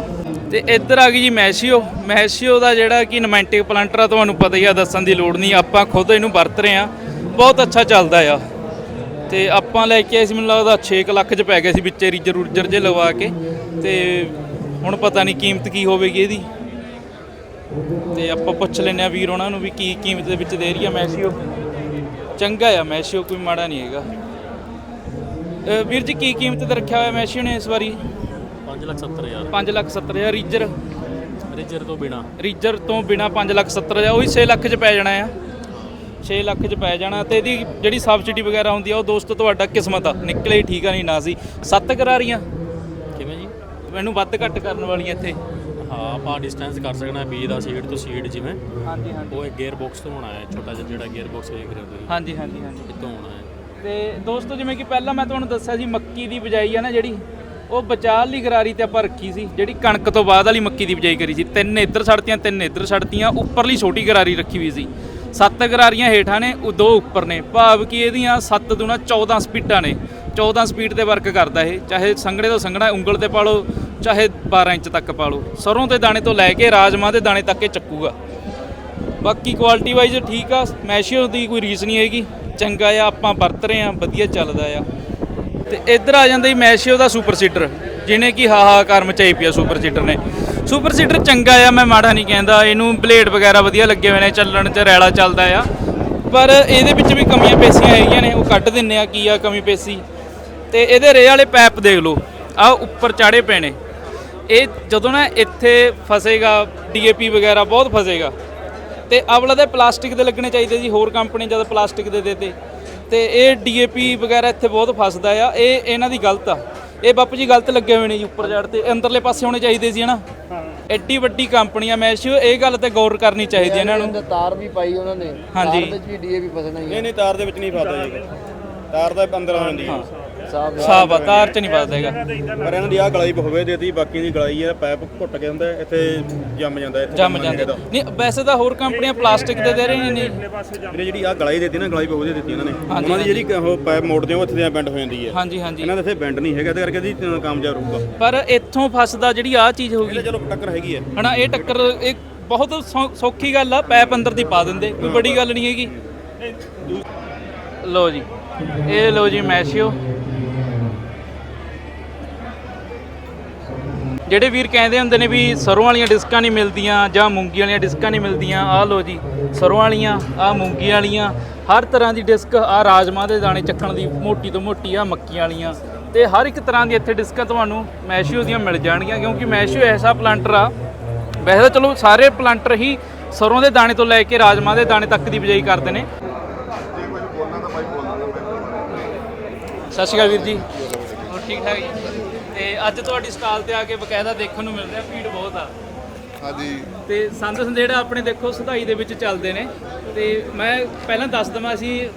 ਤੇ ਇੱਧਰ ਆ ਗਈ ਜੀ ਮੈਸ਼ੀਓ। ਮੈਸ਼ੀਓ ਦਾ ਜਿਹੜਾ ਕਿ ਨਮੈਂਟਿਕ ਪਲਾਂਟਰ ਆ, ਤੁਹਾਨੂੰ ਪਤਾ ਹੀ ਆ, ਦੱਸਣ ਦੀ ਲੋੜ ਨਹੀਂ ਆਪਾਂ ਖੁਦ ਇਹਨੂੰ ਵਰਤ ਰਹੇ ਆ। ਬਹੁਤ ਅੱਛਾ ਚੱਲਦਾ ਆ। ਤੇ ਆਪਾਂ ਲੈ ਕੇ ਆਏ ਸੀ, ਮੈਨੂੰ ਲੱਗਦਾ 6 ਲੱਖ ਚ ਪੈ ਗਿਆ ਸੀ ਵਿੱਚੇ ਰੀਜਰ ਰੂਜਰ ਜੇ ਲਵਾ ਕੇ। ਤੇ ਹੁਣ ਪਤਾ ਨਹੀਂ ਕੀਮਤ ਕੀ ਹੋਵੇਗੀ ਇਹਦੀ। ਤੇ ਆਪਾਂ ਪੁੱਛ ਲੈਂਦੇ ਆ ਵੀਰ ਉਹਨਾਂ ਨੂੰ ਵੀ ਕੀ ਕੀਮਤ ਦੇ ਵਿੱਚ ਦੇ ਰਹੀ ਆ ਮੈਸ਼ੀਓ। ਚੰਗਾ ਆ ਮੈਸ਼ੀਓ ਕੋਈ ਮਾੜਾ ਨਹੀਂ ਹੈਗਾ। ਅ, ਵੀਰ ਜੀ ਕੀ ਕੀਮਤ ਤੇ ਰੱਖਿਆ ਹੋਇਆ ਮੈਸ਼ੀਓ ਨੇ ਇਸ ਵਾਰੀ? 5 ਲੱਖ 70 ਹਜ਼ਾਰ। 5 ਲੱਖ 70 ਹਜ਼ਾਰ ਰੀਜਰ? ਰਿਜਰ ਤੋਂ ਬਿਨਾ। ਰੀਜਰ ਤੋਂ ਬਿਨਾ 5 ਲੱਖ 70 ਹਜ਼ਾਰ ਉਹੀ 6 ਲੱਖ ਚ ਪੈ ਜਾਣਾ ਆ। 6 ਲੱਖ ਚ ਪੈ ਜਾਣਾ ਤੇ ਇਹਦੀ ਜਿਹੜੀ ਸਬਸਿਡੀ ਵਗੈਰਾ ਹੁੰਦੀ ਆ ਉਹ ਦੋਸਤੋ ਤੁਹਾਡਾ ਕਿਸਮਤ ਆ। ਨਿਕਲੇ ਠੀਕ ਆ ਨਹੀਂ ਨਾ ਸੀ। ਸੱਤ ਕਰਾਰੀਆਂ? ਕਿਵੇਂ ਜੀ? ਮੈਨੂੰ ਵੱਧ ਘੱਟ ਕਰਨ ਵਾਲੀਆਂ ਇੱਥੇ। ਹਾਂ ਆਪਾਂ ਡਿਸਟੈਂਸ ਕਰ ਸਕਣਾ ਬੀ ਦਾ ਸੀਟ ਤੋਂ ਸੀਟ ਜਿਵੇਂ। ਹਾਂਜੀ ਹਾਂਜੀ। ਉਹ ਇੱਕ ਗੇਅਰ ਬਾਕਸ ਤੋਂ ਹੋਣਾ ਹੈ ਛੋਟਾ ਜਿਹਾ ਜਿਹੜਾ ਗੇਅਰ ਬਾਕਸ ਵੇਖ ਰਹੇ ਹੋ ਤੁਸੀਂ। ਹਾਂਜੀ ਹਾਂਜੀ ਹਾਂਜੀ। ਇੱਥੋਂ ਹੋਣਾ ਹੈ। ਤੇ ਦੋਸਤੋ ਜਿਵੇਂ ਕਿ ਪਹਿਲਾਂ ਮੈਂ ਤੁਹਾਨੂੰ ਦੱਸਿਆ ਸੀ ਮੱਕੀ ਦੀ ਬਿਜਾਈ ਆ ਨਾ ਜਿਹੜੀ ਉਹ ਬਚਾਅ ਲਈ ਗਰਾਰੀ ਤੇ ਆਪਾਂ ਰੱਖੀ ਸੀ ਜਿਹੜੀ ਕਣਕ ਤੋਂ ਬਾਅਦ ਵਾਲੀ ਮੱਕੀ ਦੀ ਬਿਜਾਈ ਕਰੀ ਸੀ। ਤਿੰਨ ਇੱਧਰ ਛੱਡਤੀਆਂ ਤਿੰਨ ਇੱਧਰ ਛੱਡਤੀਆਂ ਉੱਪਰਲੀ ਛੋਟੀ ਗਰਾਰੀ ਰੱਖੀ ਹੋਈ ਸੀ। ਸੱਤ ਗਰਾਰੀਆਂ ਹੇਠਾਂ ਨੇ ਉਹ ਦੋ ਉੱਪਰ ਨੇ। ਭਾਵ ਕਿ ਇਹਦੀਆਂ 7 ਦੁਣਾ 14 ਸਪੀਡਾਂ ਨੇ। 14 ਸਪੀਡ ਤੇ ਵਰਕ ਕਰਦਾ ਇਹ, ਚਾਹੇ ਸੰਗੜੇ ਤੋਂ ਸੰਗੜਾ ਉਂਗਲ ਤੇ ਪਾ ਲਓ ਚਾਹੇ 12 ਇੰਚ ਤੱਕ ਪਾ ਲਓ ਸਰੋਂ ਦੇ ਦਾਣੇ ਤੋਂ ਲੈ ਕੇ ਰਾਜਮਾ ਦੇ ਦਾਣੇ ਤੱਕ ਇਹ ਚੱਕੂਗਾ। ਬਾਕੀ ਕੁਆਲਿਟੀ ਵਾਈਜ਼ ਠੀਕ ਆ, ਮੈਸ਼ੀਓ ਦੀ ਕੋਈ ਰੀਸ ਨਹੀਂ ਹੈਗੀ। ਚੰਗਾ ਆ, ਆਪਾਂ ਵਰਤ ਰਹੇ ਆ, ਵਧੀਆ ਚੱਲਦਾ ਆ। ਤੇ ਇੱਧਰ ਆ ਜਾਂਦਾ ਜੀ ਮੈਸ਼ੀਓ ਦਾ ਸੁਪਰ ਸੀਟਰ ਜਿਹਨੇ ਕਿ ਹਾਹਾਕਾਰ ਮਚਾਈ ਪਿਆ ਸੁਪਰ ਸੀਟਰ ਨੇ। ਸੁਪਰ ਸੀਟਰ ਚੰਗਾ ਆ, ਮੈਂ ਮਾੜਾ ਨਹੀਂ ਕਹਿੰਦਾ, ਇਹਨੂੰ ਬਲੇਡ ਵਗੈਰਾ ਵਧੀਆ ਲੱਗੇ ਹੋਏ ਨੇ, ਚੱਲਣ 'ਚ ਰੈਲਾ ਚੱਲਦਾ ਆ। ਪਰ ਇਹਦੇ ਵਿੱਚ ਵੀ ਕਮੀਆਂ ਪੇਸੀਆਂ ਹੈਗੀਆਂ ਨੇ, ਉਹ ਕੱਢ ਦਿੰਨੇ ਆ, ਕੀ ਆ ਕਮੀ ਪੇਸੀ? ਤੇ ਇਹਦੇ ਰੇ ਵਾਲੇ ਪੈਪ ਦੇਖ ਲਓ ਆ ਉੱਪਰ ਚਾੜੇ ਪਏ ਨੇ। ਇਹ ਜਦੋਂ ਨਾ ਇੱਥੇ ਫਸੇਗਾ ਡੀਏਪੀ ਵਗੈਰਾ ਬਹੁਤ ਫਸੇਗਾ ਤੇ ਅਵਲਾ ਦੇ ਪਲਾਸਟਿਕ ਦੇ ਲੱਗਣੇ ਚਾਹੀਦੇ ਜੀ ਹੋਰ ਕੰਪਨੀ ਜਦ ਪਲਾਸਟਿਕ ਦੇ ਦੇਤੇ ਤੇ। ਇਹ ਡੀਏਪੀ ਵਗੈਰਾ ਇੱਥੇ ਬਹੁਤ ਫਸਦਾ ਆ ਇਹ ਇਹਨਾਂ ਦੀ ਗਲਤ ਆ। ਇਹ ਬਾਪੂ ਜੀ ਗਲਤ ਲੱਗੇ ਹੋਏ ਨੇ ਜੀ ਉੱਪਰ ਜੜ ਤੇ ਅੰਦਰਲੇ ਪਾਸੇ ਹੋਣੇ ਚਾਹੀਦੇ ਸੀ ਹਨਾ। ਐਡੀ ਵੱਡੀ ਕੰਪਨੀ ਆ ਮੈਸ਼ੀਓ ਇਹ ਗੱਲ ਤੇ ਗੌਰ ਕਰਨੀ ਚਾਹੀਦੀ ਇਹਨਾਂ ਨੂੰ। ਤਾਰ ਵੀ ਪਾਈ ਉਹਨਾਂ ਨੇ। ਹਾਂਜੀ। ਤਾਰ ਵਿੱਚ ਵੀ ਡੀਏਪੀ ਫਸਣਾ ਹੀ ਹੈ ਨਹੀਂ ਨਹੀਂ ਤਾਰ ਦੇ ਵਿੱਚ ਨਹੀਂ ਫਸਦਾ ਜੀ। ਤਾਰ ਦਾ ਅੰਦਰ ਆ ਜਾਂਦੀ ਹੈ। ਸਾਫ਼ ਆ ਤਾਰ ਚ ਨਹੀਂ ਵੱਜਦਾ ਹੈਗਾ। ਪਰ ਇਹਨਾਂ ਦੀ ਆ ਗਲਾਈ ਹੋਵੇ ਦੇਤੀ ਬਾਕੀ ਦੀ ਗਲਾਈ ਹੈ ਪੈਪ ਘੁੱਟ ਕੇ ਹੁੰਦਾ ਇੱਥੇ ਜੰਮ ਜਾਂਦਾ ਇੱਥੇ ਜੰਮ ਜਾਂਦੇ। ਹੈਗਾ। ਨਹੀਂ ਵੈਸੇ ਤਾਂ ਹੋਰ ਕੰਪਨੀਆਂ ਪਲਾਸਟਿਕ ਦੇ ਦੇ ਰਹੀਆਂ ਨੇ। ਵੀਰੇ ਜਿਹੜੀ ਆ ਗਲਾਈ ਦੇਤੀ ਨਾ ਗਲਾਈ ਹੋਵੇ ਦਿੱਤੀ ਇਹਨਾਂ ਨੇ। ਉਹਨਾਂ ਦੀ ਜਿਹੜੀ ਉਹ ਪੈਪ ਮੋੜਦੇ ਆ ਉਹ ਇੱਥੇ ਦੀਆਂ ਬੈਂਡ ਹੋ ਜਾਂਦੀ ਹੈ ਹਾਂਜੀ ਹਾਂਜੀ। ਇਹਨਾਂ ਦੇ ਇੱਥੇ ਬੈਂਡ ਨਹੀਂ ਹੈਗਾ ਤੇ ਕਰਕੇ ਦੀ ਕਾਮਯਾਬ ਰਹੂਗਾ। ਪਰ ਇੱਥੋਂ ਫਸਦਾ ਜਿਹੜੀ ਆ ਚੀਜ਼ ਹੋ ਇਹ ਗਈ। ਤਾਂ ਚਲੋ ਟੱਕਰ ਹੈਗੀ ਹੈ ਹਨਾ ਇਹ ਟੱਕਰ ਇਹ ਬਹੁਤ ਸੌਖੀ ਗੱਲ ਆ ਪੈਪ ਅੰਦਰ ਦੀ ਪਾ ਦਿੰਦੇ ਕੋਈ ਬੜੀ ਗੱਲ ਨਹੀਂ ਹੈਗੀ। ਲੋ ਜੀ ਇਹ ਲੋ ਜੀ ਮੈਸ਼ੀਓ। ਜਿਹੜੇ ਵੀਰ ਕਹਿੰਦੇ ਹੁੰਦੇ ਨੇ ਵੀ ਸਰੋਂ ਵਾਲੀਆਂ ਡਿਸਕਾਂ ਨਹੀਂ ਮਿਲਦੀਆਂ ਜਾਂ ਮੂੰਗੀ ਵਾਲੀਆਂ ਡਿਸਕਾਂ ਨਹੀਂ ਮਿਲਦੀਆਂ ਆਹ ਲੋ ਜੀ ਸਰੋਂ ਵਾਲੀਆਂ ਆਹ ਮੂੰਗੀ ਵਾਲੀਆਂ ਹਰ ਤਰ੍ਹਾਂ ਦੀ ਡਿਸਕ ਆਹ ਰਾਜਮਾ ਦੇ ਦਾਣੇ ਚੱਕਣ ਦੀ ਮੋਟੀ ਤੋਂ ਮੋਟੀ ਆ ਮੱਕੀ ਵਾਲੀਆਂ। ਤੇ ਹਰ ਇੱਕ ਤਰ੍ਹਾਂ ਦੀ ਇੱਥੇ ਡਿਸਕਾਂ ਤੁਹਾਨੂੰ ਮੈਸ਼ੀਓ ਦੀਆਂ ਮਿਲ ਜਾਣਗੀਆਂ ਕਿਉਂਕਿ ਮੈਸ਼ੀਓ ਐਸਾ ਪਲਾਂਟਰ ਆ। ਵੈਸੇ ਤਾਂ ਚਲੋ ਸਾਰੇ ਪਲਾਂਟਰ ਹੀ ਸਰੋਂ ਦੇ ਦਾਣੇ ਤੋਂ ਲੈ ਕੇ ਰਾਜਮਾ ਦੇ ਦਾਣੇ ਤੱਕ ਦੀ ਬਿਜਾਈ ਕਰਦੇ ਨੇ। ਸਤਿ ਸ਼੍ਰੀ ਅਕਾਲ ਵੀਰ ਜੀ। ਹੋਰ ਠੀਕ ਠਾਕ ਜੀ? ਤੇ ਅੱਜ ਤੁਹਾਡੀ ਸਟਾਲ ਤੇ ਆ ਕੇ ਬਕਾਇਦਾ ਦੇਖਣ ਨੂੰ ਮਿਲ ਰਿਹਾ ਭੀੜ ਬਹੁਤ ਆ। ਹਾਂਜੀ। ਤੇ ਸੰਦ ਸੰਦੇੜਾ ਆਪਣੇ ਦੇਖੋ ਸੁਧਾਈ ਦੇ ਵਿੱਚ ਚੱਲਦੇ ਨੇ। ਤੇ ਮੈਂ ਪਹਿਲਾਂ ਦੱਸ ਦਵਾਂ ਅਸੀਂ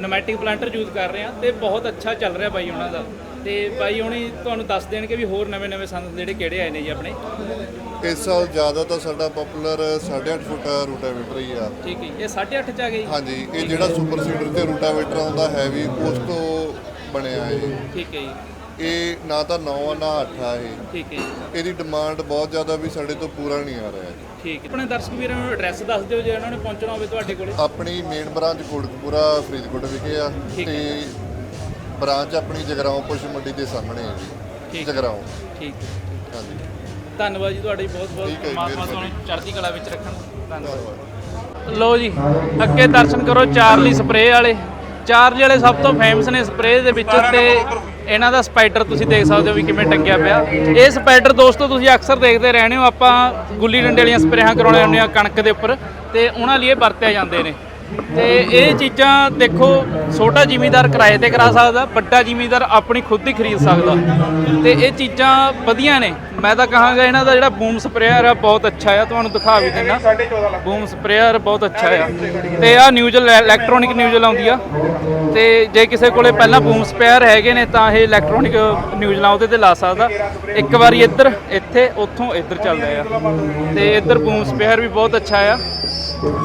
ਨਮੈਟਿਕ ਪਲਾਂਟਰ ਯੂਜ਼ ਕਰ ਰਹੇ ਹਾਂ ਤੇ ਬਹੁਤ ਅੱਛਾ ਚੱਲ ਰਿਹਾ ਬਾਈ ਉਹਨਾਂ ਦਾ। ਤੇ ਬਾਈ ਹੁਣੀ ਤੁਹਾਨੂੰ ਦੱਸ ਦੇਣਗੇ ਵੀ ਹੋਰ ਨਵੇਂ ਨਵੇਂ ਸੰਦ ਜਿਹੜੇ ਕਿਹੜੇ ਆਏ ਨੇ ਜੀ ਆਪਣੇ। ਇਸ ਸਾਲ ਜ਼ਿਆਦਾ ਤਾਂ ਸਾਡਾ ਪਪੂਲਰ 8.5 ਫੁੱਟ ਰੂਟਾਵੇਟਰ ਹੀ ਆ। ਠੀਕ ਹੈ। ਇਹ 8.5 ਚ ਆ ਗਈ ਹਾਂਜੀ ਇਹ ਜਿਹੜਾ ਸੁਪਰ ਸੀਡਰ ਤੇ ਰੂਟਾਵੇਟਰ ਆਉਂਦਾ ਹੈਵੀ ਉਸ ਤੋਂ ਬਣਿਆ ਹੈ। ਠੀਕ ਹੈ ਜੀ। ਇਹ ਨਾ ਤਾਂ 9 ਆ ਨਾ 8 ਆ ਇਹ। ਠੀਕ ਹੈ। ਜੀ ਇਹਦੀ ਡਿਮਾਂਡ ਬਹੁਤ ਜ਼ਿਆਦਾ ਵੀ ਸਾਡੇ ਤੋਂ ਪੂਰਾ ਨਹੀਂ ਆ ਰਿਹਾ। ਠੀਕ ਹੈ। ਆਪਣੇ ਦਰਸ਼ਕ ਵੀਰਾਂ ਨੂੰ ਐਡਰੈਸ ਦੱਸ ਦਿਓ ਜੇ ਉਹਨਾਂ ਨੇ ਪਹੁੰਚਣਾ ਹੋਵੇ ਤੁਹਾਡੇ ਕੋਲੇ। ਆਪਣੀ ਮੇਨ ਬ੍ਰਾਂਚ ਕੋਟਕਪੂਰਾ ਫਰੀਦਕੋਟ ਵਿਖੇ ਆ ਠੀਕ ਹੈ। ਤੇ ਬ੍ਰਾਂਚ ਆਪਣੀ ਜਗਰਾਉਂ ਪੁਸ਼ ਮੰਡੀ ਦੇ ਸਾਹਮਣੇ ਹੈ ਠੀਕ ਜੀ ਹੈ। ਜਗਰਾਉਂ। ਠੀਕ ਹੈ। ਹਾਂਜੀ। ਧੰਨਵਾਦ ਜੀ ਤੁਹਾਡਾ ਜੀ ਬਹੁਤ ਬਹੁਤ ਠੀਕ ਹੈ ਜੀ, ਪਰਮਾਤਮਾ ਮਿਹਰਬਾਨੀ। ਤੁਹਾਨੂੰ ਚੜ੍ਹਦੀ ਕਲਾ ਵਿੱਚ ਰੱਖਣ। ਧੰਨਵਾਦ। ਲੋ ਜੀ ਅੱਗੇ ਦਰਸ਼ਨ ਕਰੋ ਚਾਰਲੀ ਸਪਰੇਅ ਵਾਲੇ। ਚਾਰਲੀ ਵਾਲੇ ਸਭ ਤੋਂ ਫੇਮਸ ਨੇ ਸਪਰੇਅ ਦੇ ਵਿੱਚ ਤੇ ਇਹਨਾਂ ਦਾ ਸਪਾਈਡਰ ਤੁਸੀਂ ਦੇਖ ਸਕਦੇ ਹੋ ਵੀ ਕਿਵੇਂ ਟੰਗਿਆ ਪਿਆ। ਇਹ ਸਪਾਈਡਰ ਦੋਸਤੋ ਤੁਸੀਂ ਅਕਸਰ ਦੇਖਦੇ ਰਹਿੰਦੇ ਹੋ ਆਪਾਂ ਗੁੱਲੀ ਡੰਡੇ ਵਾਲੀਆਂ ਸਪਰੇਹਾਂ ਕਰਾਉਣੇ ਹੁੰਦੇ ਆ ਕਣਕ ਦੇ ਉੱਪਰ ਤੇ ਉਹਨਾਂ ਲਈ ਇਹ ਵਰਤਿਆ ਜਾਂਦੇ ਨੇ। ਤੇ ਇਹ ਚੀਜ਼ਾਂ ਦੇਖੋ, ਛੋਟਾ ਜ਼ਿਮੀਂਦਾਰ ਕਿਰਾਏ ਤੇ ਕਰਾ ਸਕਦਾ, ਵੱਡਾ ਜ਼ਿਮੀਂਦਾਰ ਆਪਣੀ ਖੁਦ ਹੀ ਖਰੀਦ ਸਕਦਾ। ਤੇ ਇਹ ਚੀਜ਼ਾਂ ਵਧੀਆ ਨੇ। ਮੈਂ ਤਾਂ ਕਹਾਂਗਾ ਇਹਨਾਂ ਦਾ ਜਿਹੜਾ ਬੂਮ ਸਪਰੇਅਰ ਆ, ਬਹੁਤ ਅੱਛਾ ਆ। ਤੁਹਾਨੂੰ ਦਿਖਾ ਵੀ ਦਿੰਦਾ। ਬੂਮ ਸਪਰੇਅਰ ਬਹੁਤ ਅੱਛਾ ਆ। ਤੇ ਆ ਨਿਊਜ਼ਲ ਇਲੈਕਟ੍ਰੋਨਿਕ ਨਿਊਜ਼ ਲਾਉਂਦੀ ਆ। ਤੇ ਜੇ ਕਿਸੇ ਕੋਲੇ ਪਹਿਲਾਂ ਬੂਮ ਸਪਰੇਅਰ ਹੈਗੇ ਨੇ, ਤਾਂ ਇਹ ਇਲੈਕਟ੍ਰੋਨਿਕ ਨਿਊਜ਼ਲਾਂ ਉਹਦੇ ਤੇ ਲਾ ਸਕਦਾ। ਇੱਕ ਵਾਰੀ ਇੱਧਰ, ਇੱਥੇ, ਉੱਥੋਂ ਇੱਧਰ ਚੱਲਦਾ ਆ। ਤੇ ਇੱਧਰ ਬੂਮ ਸਪਰੇਅਰ ਵੀ ਬਹੁਤ ਅੱਛਾ ਆ।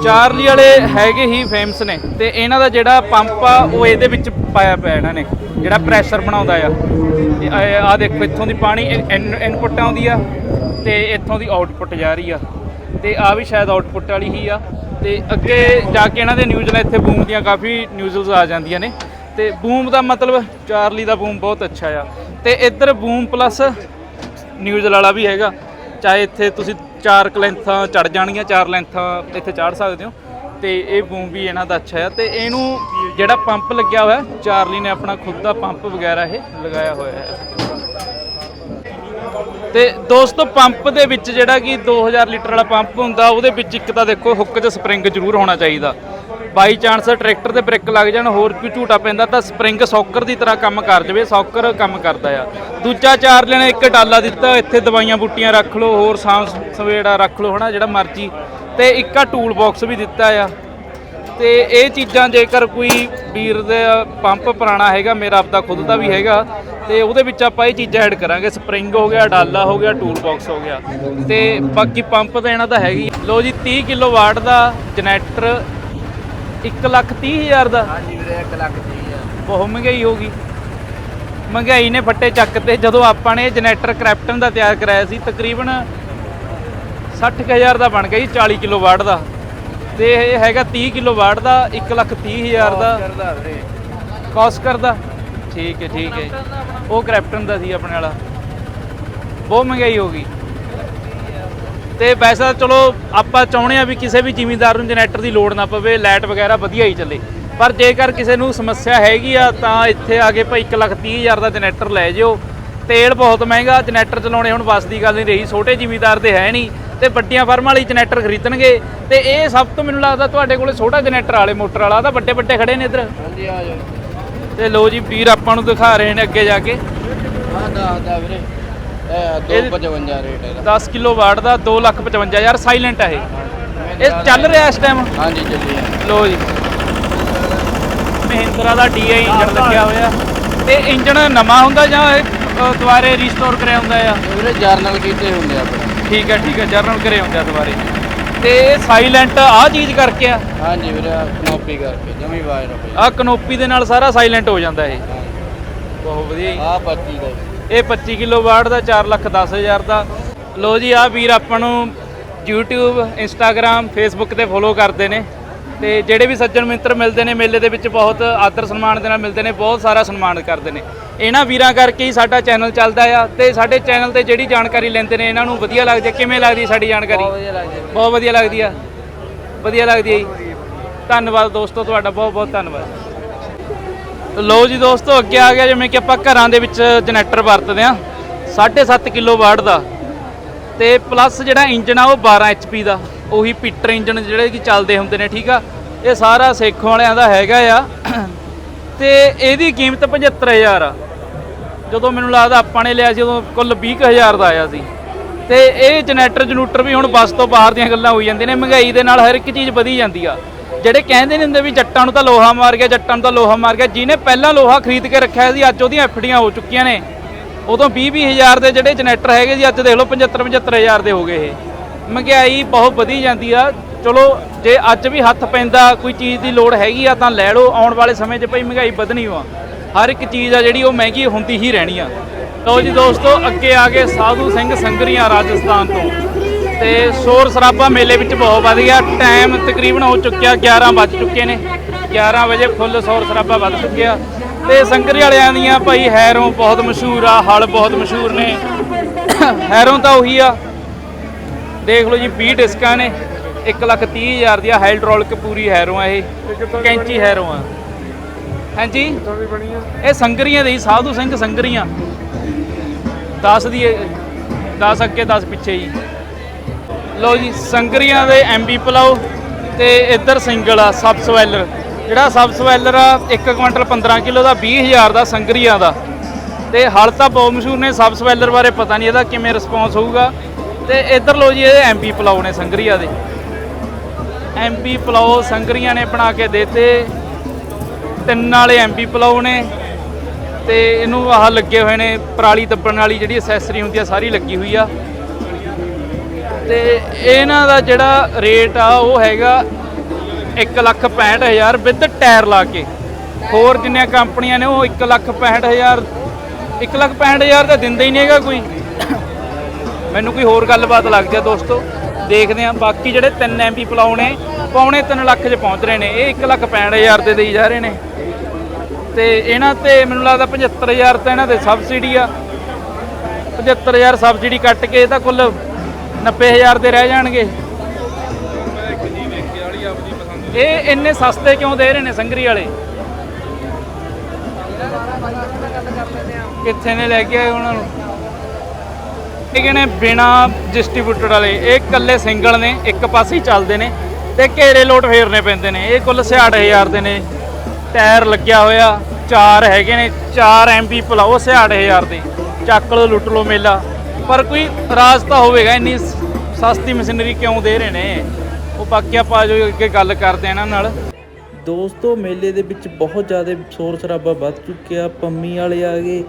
ਚਾਰਲੀ ਵਾਲੇ ਹੈਗੇ ਹੀ ਫੇਮਸ ਨੇ ਤੇ ਇਹਨਾਂ ਦਾ ਜਿਹੜਾ ਪੰਪ ਆ, ਉਹ ਇਹਦੇ ਵਿੱਚ ਪਾਇਆ ਪਿਆ ਇਹਨਾਂ ਨੇ, ਜਿਹੜਾ ਪ੍ਰੈਸ਼ਰ ਬਣਾਉਂਦਾ ਆ। ਆ ਦੇਖੋ, ਇੱਥੋਂ ਦੀ ਪਾਣੀ ਇਨਪੁੱਟ ਆਉਂਦੀ ਆ ਤੇ ਇੱਥੋਂ ਦੀ ਆਊਟਪੁੱਟ ਜਾ ਰਹੀ ਆ। ਤੇ ਆ ਵੀ ਸ਼ਾਇਦ ਆਊਟਪੁੱਟ ਵਾਲੀ ਹੀ ਆ। ਤੇ ਅੱਗੇ ਜਾ ਕੇ ਇਹਨਾਂ ਦੇ ਨਿਊਜ਼ਲਾਂ ਇੱਥੇ ਬੂਮ ਦੀਆਂ ਕਾਫੀ ਨਿਊਜ਼ਲਸ ਆ ਜਾਂਦੀਆਂ ਨੇ। ਤੇ ਬੂਮ ਦਾ ਮਤਲਬ ਚਾਰਲੀ ਦਾ ਬੂਮ ਬਹੁਤ ਅੱਛਾ ਆ। ਤੇ ਇੱਧਰ ਬੂਮ ਪਲੱਸ ਨਿਊਜ਼ਲ ਵਾਲਾ ਵੀ ਹੈਗਾ। ਚਾਹੇ ਇੱਥੇ ਤੁਸੀਂ ਚਾਰ ਕੁ ਲੈਂਥਾਂ ਚੜ ਜਾਣਗੀਆਂ, ਚਾਰ ਲੈਂਥਾਂ ਇੱਥੇ ਚੜ ਸਕਦੇ ਹੋ। ਤੇ ਇਹ ਬੂਮ ਵੀ ਇਹਨਾਂ ਦਾ ਅੱਛਾ ਹੈ ਤੇ ਇਹਨੂੰ ਜਿਹੜਾ ਪੰਪ ਲੱਗਿਆ ਹੋਇਆ, ਚਾਰਲੀ ਨੇ ਆਪਣਾ ਖੁਦ ਦਾ ਪੰਪ ਵਗੈਰਾ ਇਹ ਲਗਾਇਆ ਹੋਇਆ ਹੈ। ਤੇ ਦੋਸਤੋ, ਪੰਪ ਦੇ ਵਿੱਚ ਜਿਹੜਾ ਕਿ 2000 ਲੀਟਰ ਵਾਲਾ ਪੰਪ ਹੁੰਦਾ, ਉਹਦੇ ਵਿੱਚ ਇੱਕ ਤਾਂ ਦੇਖੋ ਹੁੱਕ 'ਚ ਸਪਰਿੰਗ ਜ਼ਰੂਰ ਹੋਣਾ ਚਾਹੀਦਾ। ਬਾਈ ਚਾਂਸ ਟਰੈਕਟਰ 'ਤੇ ਬ੍ਰਿਕ ਲੱਗ ਜਾਣ, ਹੋਰ ਕੋਈ ਝੂਟਾ ਪੈਂਦਾ ਤਾਂ ਸਪਰਿੰਗ ਸੌਕਰ ਦੀ ਤਰ੍ਹਾਂ ਕੰਮ ਕਰ ਜਾਵੇ, ਸੌਕਰ ਕੰਮ ਕਰਦਾ ਆ। ਦੂਜਾ ਚਾਰ ਜਣੇ ਇੱਕ ਡਾਲਾ ਦਿੱਤਾ, ਇੱਥੇ ਦਵਾਈਆਂ ਬੂਟੀਆਂ ਰੱਖ ਲਓ, ਹੋਰ ਸਾਂਭ ਸਵੇੜਾ ਰੱਖ ਲਓ, ਹਨਾ, ਜਿਹੜਾ ਮਰਜ਼ੀ। ਤੇ ਇੱਕ ਟੂਲ ਬਾਕਸ ਵੀ ਦਿੱਤਾ ਆ। ਤੇ ਇਹ ਚੀਜ਼ਾਂ ਜੇਕਰ ਕੋਈ ਵੀਰ ਦਾ ਪੰਪ ਪੁਰਾਣਾ ਹੈਗਾ, ਮੇਰਾ ਆਪਦਾ ਖੁਦ ਦਾ ਵੀ ਹੈਗਾ, ਤੇ ਉਹਦੇ ਵਿੱਚ ਆਪਾਂ ਇਹ ਚੀਜ਼ਾਂ ਐਡ ਕਰਾਂਗੇ। ਸਪਰਿੰਗ ਹੋ ਗਿਆ, ਡਾਲਾ ਹੋ ਗਿਆ ਟੂਲ ਬਾਕਸ ਹੋ ਗਿਆ। ਤੇ ਬਾਕੀ ਪੰਪ ਤਾਂ ਇਹਨਾਂ ਦਾ ਹੈਗੀ ਲੋ ਜੀ 30 ਕਿਲੋ ਵਾਟ ਦਾ ਜਨਰੇਟਰ 1 ਲੱਖ 30 ਹਜ਼ਾਰ ਦਾ? ਹਾਂਜੀ ਵੀਰੇ 1 ਲੱਖ ਦੀ ਆ ਬਹੁਤ ਮਹਿੰਗਾਈ ਹੋ ਗਈ। ਮਹਿੰਗਾਈ ਨੇ ਫੱਟੇ ਚੱਕ ਤੇ ਜਦੋਂ ਆਪਾਂ ਨੇ ਜਨਰੇਟਰ ਕ੍ਰੈਪਟਨ ਦਾ ਤਿਆਰ ਕਰਾਇਆ ਸੀ ਤਕਰੀਬਨ 60000 ਦਾ ਬਣ ਗਿਆ ਜੀ 40 ਕਿਲੋ ਵਾਟ ਦਾ। ਤੇ ਇਹ ਹੈਗਾ 30 ਕਿਲੋ ਵਾਟ ਦਾ 1 ਲੱਖ 30 ਹਜ਼ਾਰ ਦਾ। ਕਰਦਾ ਵੀਰੇ। ਕੌਸਕਰ ਦਾ ਠੀਕ ਹੈ ਠੀਕ ਹੈ। ਉਹ ਕ੍ਰੈਪਟਨ ਦਾ ਸੀ ਆਪਣੇ ਵਾਲਾ। ਬਹੁਤ ਮਹਿੰਗਾਈ ਹੋ ਗਈ। ਤੇ ਵੈਸੇ ਤਾਂ ਚਲੋ ਆਪਾਂ ਚਾਹੁੰਦੇ ਆ ਵੀ ਕਿਸੇ ਵੀ ਜ਼ਿਮੀਂਦਾਰ ਨੂੰ ਜਨਰੇਟਰ ਦੀ ਲੋੜ ਨਾ ਪਵੇ ਲਾਈਟ ਵਗੈਰਾ ਵਧੀਆ ਹੀ ਚੱਲੇ। ਪਰ ਜੇਕਰ ਕਿਸੇ ਨੂੰ ਸਮੱਸਿਆ ਹੈਗੀ ਆ ਤਾਂ ਇੱਥੇ ਆ ਕੇ ਭਾਈ 1 ਲੱਖ 30 ਹਜ਼ਾਰ ਦਾ ਜਨਰੇਟਰ ਲੈ ਜਿਓ। ਤੇਲ ਬਹੁਤ ਮਹਿੰਗਾ ਜਨਰੇਟਰ ਚਲਾਉਣੇ ਹੁਣ ਬਸ ਦੀ ਗੱਲ ਨਹੀਂ ਰਹੀ ਛੋਟੇ ਜ਼ਿਮੀਂਦਾਰ ਦੇ ਹੈ ਨਹੀਂ ਤੇ ਵੱਡੀਆਂ ਫਰਮਾਂ ਵਾਲੀ ਜਨਰੇਟਰ ਖਰੀਦਣਗੇ। ਤੇ ਇਹ ਸਭ ਤੋਂ ਮੈਨੂੰ ਲੱਗਦਾ ਤੁਹਾਡੇ ਕੋਲੇ ਛੋਟਾ ਜਨਰੇਟਰ ਵਾਲੇ ਮੋਟਰ ਵਾਲਾ ਤਾਂ ਵੱਡੇ ਵੱਡੇ ਖੜੇ ਨੇ ਇੱਧਰ। ਹਾਂਜੀ ਆ ਜਾਓ। ਤੇ ਲੋ ਜੀ ਵੀਰ ਆਪਾਂ ਨੂੰ ਦਿਖਾ ਰਹੇ ਨੇ ਅੱਗੇ ਜਾ ਕੇ। ਆ ਦਾ ਦਾ ਵੀਰੇ। ਇਹ ਇਹ- 255 ਰੇਟ ਇਹਦਾ। 10 ਕਿਲੋ ਵਾਟ ਦਾ 255000 ਸਾਇਲੈਂਟ ਹੈ ਇਹ। ਇਹ ਚੱਲ ਰਿਹਾ ਇਸ ਟਾਈਮ ਹਾਂਜੀ ਚੱਲੀ ਆ ਲੋ ਜੀ। ਮਹਿੰਦਰਾ ਦਾ DI ਇੰਜਨ ਲੱਗਿਆ ਹੋਇਆ। ਤੇ ਇੰਜਨ ਨਵਾਂ ਹੁੰਦਾ ਜਾਂ ਇਹ ਅ, ਦੁਬਾਰੇ ਰੀਸਟੋਰ ਕਰਿਆ ਹੁੰਦਾ ਆ? ਵੀਰੇ ਜਰਨਲ ਕੀਤੇ ਹੁੰਦੇ ਆ ਆਪਣੇ। ਠੀਕ ਹੈ ਠੀਕ ਹੈ ਜਰਨਲ ਕਰੇ ਹੁੰਦੇ ਆ ਦੁਬਾਰੇ। ਤੇ ਇਹ ਸਾਇਲੈਂਟ ਆ ਚੀਜ਼ ਕਰਕੇ ਆ? ਹਾਂਜੀ ਵੀਰੇ ਕਨੋਪੀ ਕਰਕੇ ਜਮੀ ਵਾਇਰ ਹੋ ਆ ਕਨੋਪੀ ਦੇ ਨਾਲ ਸਾਰਾ ਸਾਇਲੈਂਟ ਹੋ ਜਾਂਦਾ ਇਹ। ਬਹੁਤ ਵਧੀਆ ਜੀ। ਆ 25 ਦਾ ਜੀ। ਇਹ 25 ਕਿਲੋ ਵਾਟ ਦਾ 4 ਲੱਖ 10 ਹਜ਼ਾਰ ਦਾ। ਲੋ ਜੀ ਆ ਵੀਰ ਆਪਾਂ ਨੂੰ YouTube Instagram Facebook ਤੇ ਫੋਲੋ ਕਰਦੇ ਨੇ। ਤੇ ਜਿਹੜੇ ਵੀ ਸੱਜਣ ਮਿੱਤਰ ਮਿਲਦੇ ਨੇ ਮੇਲੇ ਦੇ ਵਿੱਚ ਬਹੁਤ ਆਦਰ ਸਨਮਾਨ ਦੇ ਨਾਲ ਮਿਲਦੇ ਨੇ ਬਹੁਤ ਸਾਰਾ ਸਨਮਾਨ ਕਰਦੇ ਨੇ। ਇਹਨਾਂ ਵੀਰਾਂ ਕਰਕੇ ਹੀ ਸਾਡਾ ਚੈਨਲ ਚੱਲਦਾ ਆ ਤੇ ਸਾਡੇ ਚੈਨਲ ਤੇ ਜਿਹੜੀ ਜਾਣਕਾਰੀ ਲੈਂਦੇ ਨੇ ਇਹਨਾਂ ਨੂੰ ਵਧੀਆ ਲੱਗਦੀ ਹੈ ਕਿਵੇਂ ਲੱਗਦੀ ਸਾਡੀ ਜਾਣਕਾਰੀ? ਬਹੁਤ ਵਧੀਆ ਲੱਗਦੀ ਬਹੁਤ ਵਧੀਆ ਲੱਗਦੀ ਆ। ਵਧੀਆ ਲੱਗਦੀ ਹੈ ਜੀ। ਧੰਨਵਾਦ ਦੋਸਤੋ ਤੁਹਾਡਾ ਬਹੁਤ ਬਹੁਤ ਧੰਨਵਾਦ। ਲੋ ਜੀ ਦੋਸਤੋ, ਅੱਗੇ ਆ ਗਿਆ ਜਿਵੇਂ ਕਿ ਆਪਾਂ ਘਰਾਂ ਦੇ ਵਿੱਚ ਜਨਰੇਟਰ ਵਰਤਦੇ ਆ 7.5 ਕਿਲੋ ਵਾਟ ਦਾ। ਤੇ ਪਲੱਸ ਜਿਹੜਾ ਇੰਜਨ ਆ, ਉਹ 12 HP ਦਾ। ਉਹੀ ਪੀਟਰ ਇੰਜਨ ਜਿਹੜੇ ਕਿ ਚੱਲਦੇ ਹੁੰਦੇ ਨੇ, ਠੀਕ ਆ? ਇਹ ਸਾਰਾ ਸੇਖੋਂ ਵਾਲਿਆਂ ਦਾ ਹੈਗਾ ਆ। ਤੇ ਇਹਦੀ ਕੀਮਤ 75000 ਆ। ਜਦੋਂ ਮੈਨੂੰ ਲੱਗਦਾ ਆਪਾਂ ਨੇ ਲਿਆ ਸੀ, ਉਦੋਂ ਕੁੱਲ 20000 ਦਾ ਆਇਆ ਸੀ। ਤੇ ਇਹ ਜਨਰੇਟਰ ਜਨੂਟਰ ਵੀ ਹੁਣ ਬਸ ਤੋਂ ਬਾਹਰ ਦੀਆਂ ਗੱਲਾਂ ਹੋਈ ਜਾਂਦੀਆਂ ਨੇ, ਮਹਿੰਗਾਈ ਦੇ ਨਾਲ ਹਰ ਇੱਕ ਚੀਜ਼ ਵਧੀ ਜਾਂਦੀ ਆ। ਜਿਹੜੇ ਕਹਿੰਦੇ ਨਹੀਂ ਹੁੰਦੇ ਵੀ ਜੱਟਾਂ ਨੂੰ ਤਾਂ ਲੋਹਾ ਮਾਰ ਗਿਆ, ਜੱਟਾਂ ਨੂੰ ਤਾਂ ਲੋਹਾ ਮਾਰ ਗਿਆ, ਜਿਹਨੇ ਪਹਿਲਾਂ ਲੋਹਾ ਖਰੀਦ ਕੇ ਰੱਖਿਆ ਸੀ, ਅੱਜ ਉਹਦੀਆਂ ਐਫਡੀਆਂ ਹੋ ਚੁੱਕੀਆਂ ਨੇ। ਉਦੋਂ 20 ਹਜ਼ਾਰ ਦੇ ਜਿਹੜੇ ਜਨਰੇਟਰ ਹੈਗੇ ਜੀ ਅੱਜ ਦੇਖ ਲਓ 75 75000 ਦੇ ਹੋ ਗਏ ਇਹ। ਮਹਿੰਗਾਈ ਬਹੁਤ ਵਧੀ ਜਾਂਦੀ ਆ। ਚਲੋ, ਜੇ ਅੱਜ ਵੀ ਹੱਥ ਪੈਂਦਾ, ਕੋਈ ਚੀਜ਼ ਦੀ ਲੋੜ ਹੈਗੀ ਆ, ਤਾਂ ਲੈ ਲਓ। ਆਉਣ ਵਾਲੇ ਸਮੇਂ 'ਚ ਭਈ ਮਹਿੰਗਾਈ ਵਧਣੀ ਵਾ। ਹਰ ਇੱਕ ਚੀਜ਼ ਆ ਜਿਹੜੀ ਉਹ ਮਹਿੰਗੀ ਹੁੰਦੀ ਹੀ ਰਹਿਣੀ ਆ। ਲਓ ਜੀ ਦੋਸਤੋ, ਅੱਗੇ ਆ ਗਏ ਸਾਧੂ ਸਿੰਘ ਸੰਗਰੀਆਂ ਰਾਜਸਥਾਨ ਤੋਂ। ਤੇ ਸ਼ੋਰ ਸਰਾਬਾ ਮੇਲੇ ਵਿੱਚ ਬਹੁਤ ਵੱਧ ਗਿਆ। ਟਾਈਮ ਤਕਰੀਬਨ ਹੋ ਚੁੱਕਿਆ 11 ਵੱਜ ਚੁੱਕੇ ਨੇ। 11 ਵਜੇ ਫੁੱਲ ਸ਼ੋਰ ਸਰਾਬਾ ਵੱਧ ਚੁੱਕਿਆ। ਤੇ ਸੰਗਰੀ ਵਾਲਿਆਂ ਦੀਆਂ ਭਾਈ ਹੈਰੋਂ ਬਹੁਤ ਮਸ਼ਹੂਰ ਆ ਹਲ ਬਹੁਤ ਮਸ਼ਹੂਰ ਨੇ। ਹੈਰੋਂ ਤਾਂ ਉਹੀ ਆ। ਦੇਖ ਲਓ ਜੀ 20 ਡਿਸਕਾਂ ਨੇ। 1 ਲੱਖ 30 ਹਜ਼ਾਰ ਦੀ ਹਾਈਡ੍ਰੋਲਿਕ ਪੂਰੀ ਹੈਰੋਂ ਆ ਇਹ। ਕੈਂਚੀ ਹੈਰੋਂ ਆ। ਹਾਂਜੀ? ਇਹ ਸੰਗਰੀਆਂ ਦੇ ਹੀ ਸਾਧੂ ਸਿੰਘ ਸੰਗਰੀਆਂ। 10 ਦੀ 10 ਅੱਗੇ 10 ਪਿੱਛੇ ਜੀ। ਲਓ ਜੀ, ਸੰਗਰੀਆਂ ਦੇ ਐਮਬੀ ਪਲਾਓ ਤੇ ਇੱਧਰ ਸਿੰਗਲ ਆ, ਸਬ ਸਵੈਲਰ। ਜਿਹੜਾ ਸਬ ਸਵੈਲਰ ਆ 1 ਕੁਇੰਟਲ 15 ਕਿਲੋ ਦਾ 20000 ਦਾ ਸੰਗਰੀਆਂ ਦਾ। ਤੇ ਹਲ ਤਾਂ ਬਹੁਤ ਮਸ਼ਹੂਰ ਨੇ, ਸਬ ਸਵੈਲਰ ਬਾਰੇ ਪਤਾ ਨਹੀਂ ਇਹਦਾ ਕਿਵੇਂ ਰਿਸਪੌਂਸ ਹੋਊਗਾ। ਤੇ ਇੱਧਰ ਲੋ ਜੀ, ਇਹ ਐਮਪੀ ਪਲਾਓ ਨੇ ਸੰਗਰੀਆ ਦੇ। ਐਮਪੀ ਪਲਾਓ ਸੰਗਰੀਆਂ ਨੇ ਬਣਾ ਕੇ ਦੇਤੇ। ਤਿੰਨ ਵਾਲੇ ਐਮਪੀ ਪਲਾਓ ਨੇ। ਤੇ ਇਹਨੂੰ ਆਹ ਲੱਗੇ ਹੋਏ ਨੇ, ਪਰਾਲੀ ਦੱਬਣ ਵਾਲੀ ਜਿਹੜੀ ਐਸੈਸਰੀ ਹੁੰਦੀ ਆ, ਸਾਰੀ ਲੱਗੀ ਹੋਈ ਆ। ਤੇ ਇਹਨਾਂ ਦਾ ਜਿਹੜਾ ਰੇਟ ਆ ਉਹ ਹੈਗਾ 165000 ਵਿਦ ਟਾਇਰ ਲਾ ਕੇ। ਹੋਰ ਜਿੰਨੀਆਂ ਕੰਪਨੀਆਂ ਨੇ ਉਹ 165000 165000 ਤਾਂ ਦਿੰਦੇ ਹੀ ਨਹੀਂ ਹੈਗਾ ਕੋਈ। ਮੈਨੂੰ ਕੋਈ ਹੋਰ ਗੱਲਬਾਤ ਲੱਗ ਜਾ ਦੋਸਤੋ, ਦੇਖਦੇ ਆਂ ਬਾਕੀ ਜਿਹੜੇ 3 ਐਮਪੀ ਪਲਾਉ ਨੇ ਪੌਣੇ 3 ਲੱਖ 'ਚ ਪਹੁੰਚ ਰਹੇ ਨੇ। ਇਹ 165000 ਦੇ ਦੇਈ ਜਾ ਰਹੇ ਨੇ। ਤੇ ਇਹਨਾਂ ਤੇ ਮੈਨੂੰ ਲੱਗਦਾ 75000 ਤਾਂ ਇਹਨਾਂ ਤੇ ਸਬਸਿਡੀ ਆ। 75000 ਸਬਸਿਡੀ ਕੱਟ ਕੇ ਇਹ ਤਾਂ ਕੁੱਲ 90000 ਦੇ ਰਹਿ ਜਾਣਗੇ। ਇਹ ਇੰਨੇ ਸਸਤੇ ਕਿਉਂ ਦੇ ਰਹੇ ਨੇ ਸੰਗਰੀ ਵਾਲੇ? ਕਿੱਥੇ ਨੇ ਲੈ ਕੇ ਆਏ ਉਹਨਾਂ ਨੂੰ? ਠੀਕ ਕਹਿੰਦੇ ਬਿਨਾ ਡਿਸਟ੍ਰੀਬਿਊਟਰ ਵਾਲੇ। ਇਹ ਇਕੱਲੇ ਸਿੰਗਲ ਨੇ, ਇੱਕ ਪਾਸੇ ਹੀ ਚੱਲਦੇ ਨੇ ਤੇ ਘੇਰੇ ਲੋਟ ਫੇਰਨੇ ਪੈਂਦੇ ਨੇ। ਇਹ ਕੁੱਲ 66000 ਦੇ ਨੇ। ਟਾਇਰ ਲੱਗਿਆ ਹੋਇਆ, ਚਾਰ ਹੈਗੇ ਨੇ 4 ਐਮਪੀ ਪਲਾਓ 66000 ਦੇ। ਚੱਕ ਲਓ, ਲੁੱਟ ਲਓ ਮੇਲਾ। ਪਰ ਕੋਈ ਰਾਜ ਤਾਂ ਹੋਵੇਗਾ, ਇੰਨੀ ਸਸਤੀ ਮਸ਼ੀਨਰੀ ਕਿਉਂ ਦੇ ਰਹੇ ਨੇ? ਉਹ ਬਾਕੀ ਆਪਾਂ ਜੋ ਅੱਗੇ ਗੱਲ ਕਰਦੇ ਆ ਇਹਨਾਂ ਨਾਲ। ਦੋਸਤੋ, ਮੇਲੇ ਦੇ ਵਿੱਚ ਬਹੁਤ ਜ਼ਿਆਦਾ ਸ਼ੋਰ ਸ਼ਰਾਬਾ ਵੱਧ ਚੁੱਕਿਆ। ਪੰਮੀ ਵਾਲੇ ਆ ਗਏ,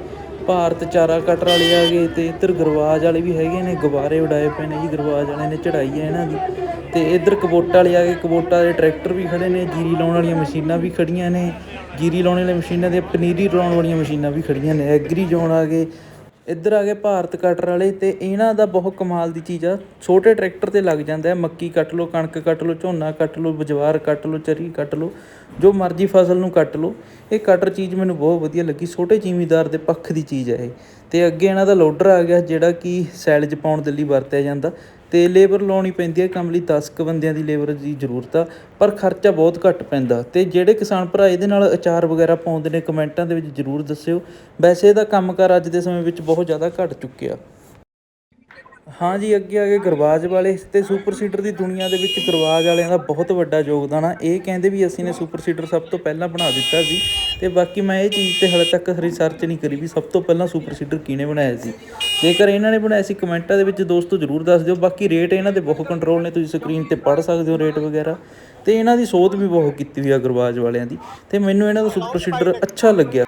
ਭਾਰਤ ਚਾਰਾ ਕਟਰ ਵਾਲੇ ਆ ਗਏ ਤੇ ਇੱਧਰ ਗਰਵਾਜ ਵਾਲੇ ਵੀ ਹੈਗੇ ਨੇ, ਗੁਬਾਰੇ ਉਡਾਏ ਪਏ ਨੇ ਜੀ, ਗਰਵਾਜ ਵਾਲਿਆਂ ਨੇ ਚੜਾਈ ਹੈ ਇਹਨਾਂ ਦੀ। ਤੇ ਇੱਧਰ ਕਬੋਟਾ ਵਾਲੇ ਆ ਗਏ, ਕਬੋਟਾ ਦੇ ਟਰੈਕਟਰ ਵੀ ਖੜੇ ਨੇ, ਜੀਰੀ ਲਾਉਣ ਵਾਲੀਆਂ ਮਸ਼ੀਨਾਂ ਵੀ ਖੜੀਆਂ ਨੇ। ਜੀਰੀ ਲਾਉਣ ਵਾਲੀਆਂ ਮਸ਼ੀਨਾਂ ਦੇ ਪਨੀਰੀ ਲਾਉਣ ਵਾਲੀਆਂ ਮਸ਼ੀਨਾਂ ਵੀ ਖੜੀਆਂ ਨੇ। ਐਗਰੀ ਜੋਨ ਆ ਗਏ ਇੱਧਰ ਆ ਗਏ ਭਾਰਤ ਕਟਰ ਵਾਲੇ ਤੇ ਇਹਨਾਂ ਦਾ ਬਹੁਤ ਕਮਾਲ ਦੀ ਚੀਜ਼ ਆ। ਛੋਟੇ ਟਰੈਕਟਰ ਤੇ ਲੱਗ ਜਾਂਦਾ ਹੈ। ਮੱਕੀ ਕੱਟ ਲਓ, ਕਣਕ ਕੱਟ ਲਓ, ਝੋਨਾ ਕੱਟ ਲਓ, ਬਜਵਾਰ ਕੱਟ ਲਓ, ਚਰੀ ਕੱਟ ਲਓ, ਜੋ ਮਰਜ਼ੀ ਫਸਲ ਨੂੰ ਕੱਟ ਲਓ। ਇਹ ਕਟਰ ਚੀਜ਼ ਮੈਨੂੰ ਬਹੁਤ ਵਧੀਆ ਲੱਗੀ। ਛੋਟੇ ਜ਼ਿਮੀਂਦਾਰ ਦੇ ਪੱਖ ਦੀ ਚੀਜ਼ ਹੈ ਇਹ। ਤੇ ਅੱਗੇ ਇਹਨਾਂ ਦਾ ਲੋਡਰ ਆ ਗਿਆ ਜਿਹੜਾ ਕਿ ਸੈਲਜ ਪਾਉਣ ਦੇ ਲਈ ਵਰਤਿਆ ਜਾਂਦਾ ਤੇ ਲੇਬਰ ਲਾਉਣੀ ਪੈਂਦੀ ਹੈ ਕੰਮ ਲਈ 10 ਕੁ ਬੰਦਿਆਂ ਦੀ ਲੇਬਰ ਦੀ ਜ਼ਰੂਰਤ ਆ, ਪਰ ਖਰਚਾ ਬਹੁਤ ਘੱਟ ਪੈਂਦਾ ਤੇ ਜਿਹੜੇ ਕਿਸਾਨ ਭਰਾ ਇਹਦੇ ਨਾਲ ਅਚਾਰ ਵਗੈਰਾ ਪਾਉਂਦੇ ਨੇ ਕਮੈਂਟਾਂ ਦੇ ਵਿੱਚ ਜ਼ਰੂਰ ਦੱਸਿਓ। ਵੈਸੇ ਇਹਦਾ ਕੰਮਕਾਰ ਅੱਜ ਦੇ ਸਮੇਂ ਵਿੱਚ ਬਹੁਤ ਜ਼ਿਆਦਾ ਘਟ ਚੁੱਕਿਆ। ਹਾਂ ਜੀ, ਅੱਗੇ ਆ ਗਏ ਗਰਵਾਜ ਵਾਲੇ ਤੇ ਸੁਪਰ ਸੀਡਰ ਦੀ ਦੁਨੀਆ ਦੇ ਵਿੱਚ ਗਰਵਾਜ ਵਾਲਿਆਂ ਦਾ ਬਹੁਤ ਵੱਡਾ ਯੋਗਦਾਨ ਆ। ਇਹ ਕਹਿੰਦੇ ਵੀ ਅਸੀਂ ਨੇ ਸੁਪਰ ਸੀਡਰ ਸਭ ਤੋਂ ਪਹਿਲਾਂ ਬਣਾ ਦਿੱਤਾ ਸੀ ਤੇ ਬਾਕੀ ਮੈਂ ਇਹ ਚੀਜ਼ ਤੇ ਹਲੇ ਤੱਕ ਰਿਸਰਚ ਨਹੀਂ ਕਰੀ ਵੀ ਸਭ ਤੋਂ ਪਹਿਲਾਂ ਸੁਪਰ ਸੀਡਰ ਕਿਹਨੇ ਬਣਾਇਆ ਸੀ। ਜੇਕਰ ਇਹਨਾਂ ਨੇ ਬਣਾਇਆ ਸੀ, ਕਮੈਂਟਾਂ ਦੇ ਵਿੱਚ ਦੋਸਤੋ ਜਰੂਰ ਦੱਸ ਦਿਓ। ਬਾਕੀ ਰੇਟ ਇਹਨਾਂ ਦੇ ਬਹੁਤ ਕੰਟਰੋਲ ਨੇ, ਤੁਸੀਂ ਸਕਰੀਨ ਤੇ ਪੜ੍ਹ ਸਕਦੇ ਹੋ ਰੇਟ ਵਗੈਰਾ। ਤੇ ਇਹਨਾਂ ਦੀ ਸੋਧ ਵੀ ਬਹੁਤ ਕੀਤੀ ਹੋਈ ਆ ਗਰਵਾਜ ਵਾਲਿਆਂ ਦੀ। ਤੇ ਮੈਨੂੰ ਇਹਨਾਂ ਦਾ ਸੁਪਰ ਸੀਡਰ ਅੱਛਾ ਲੱਗਿਆ।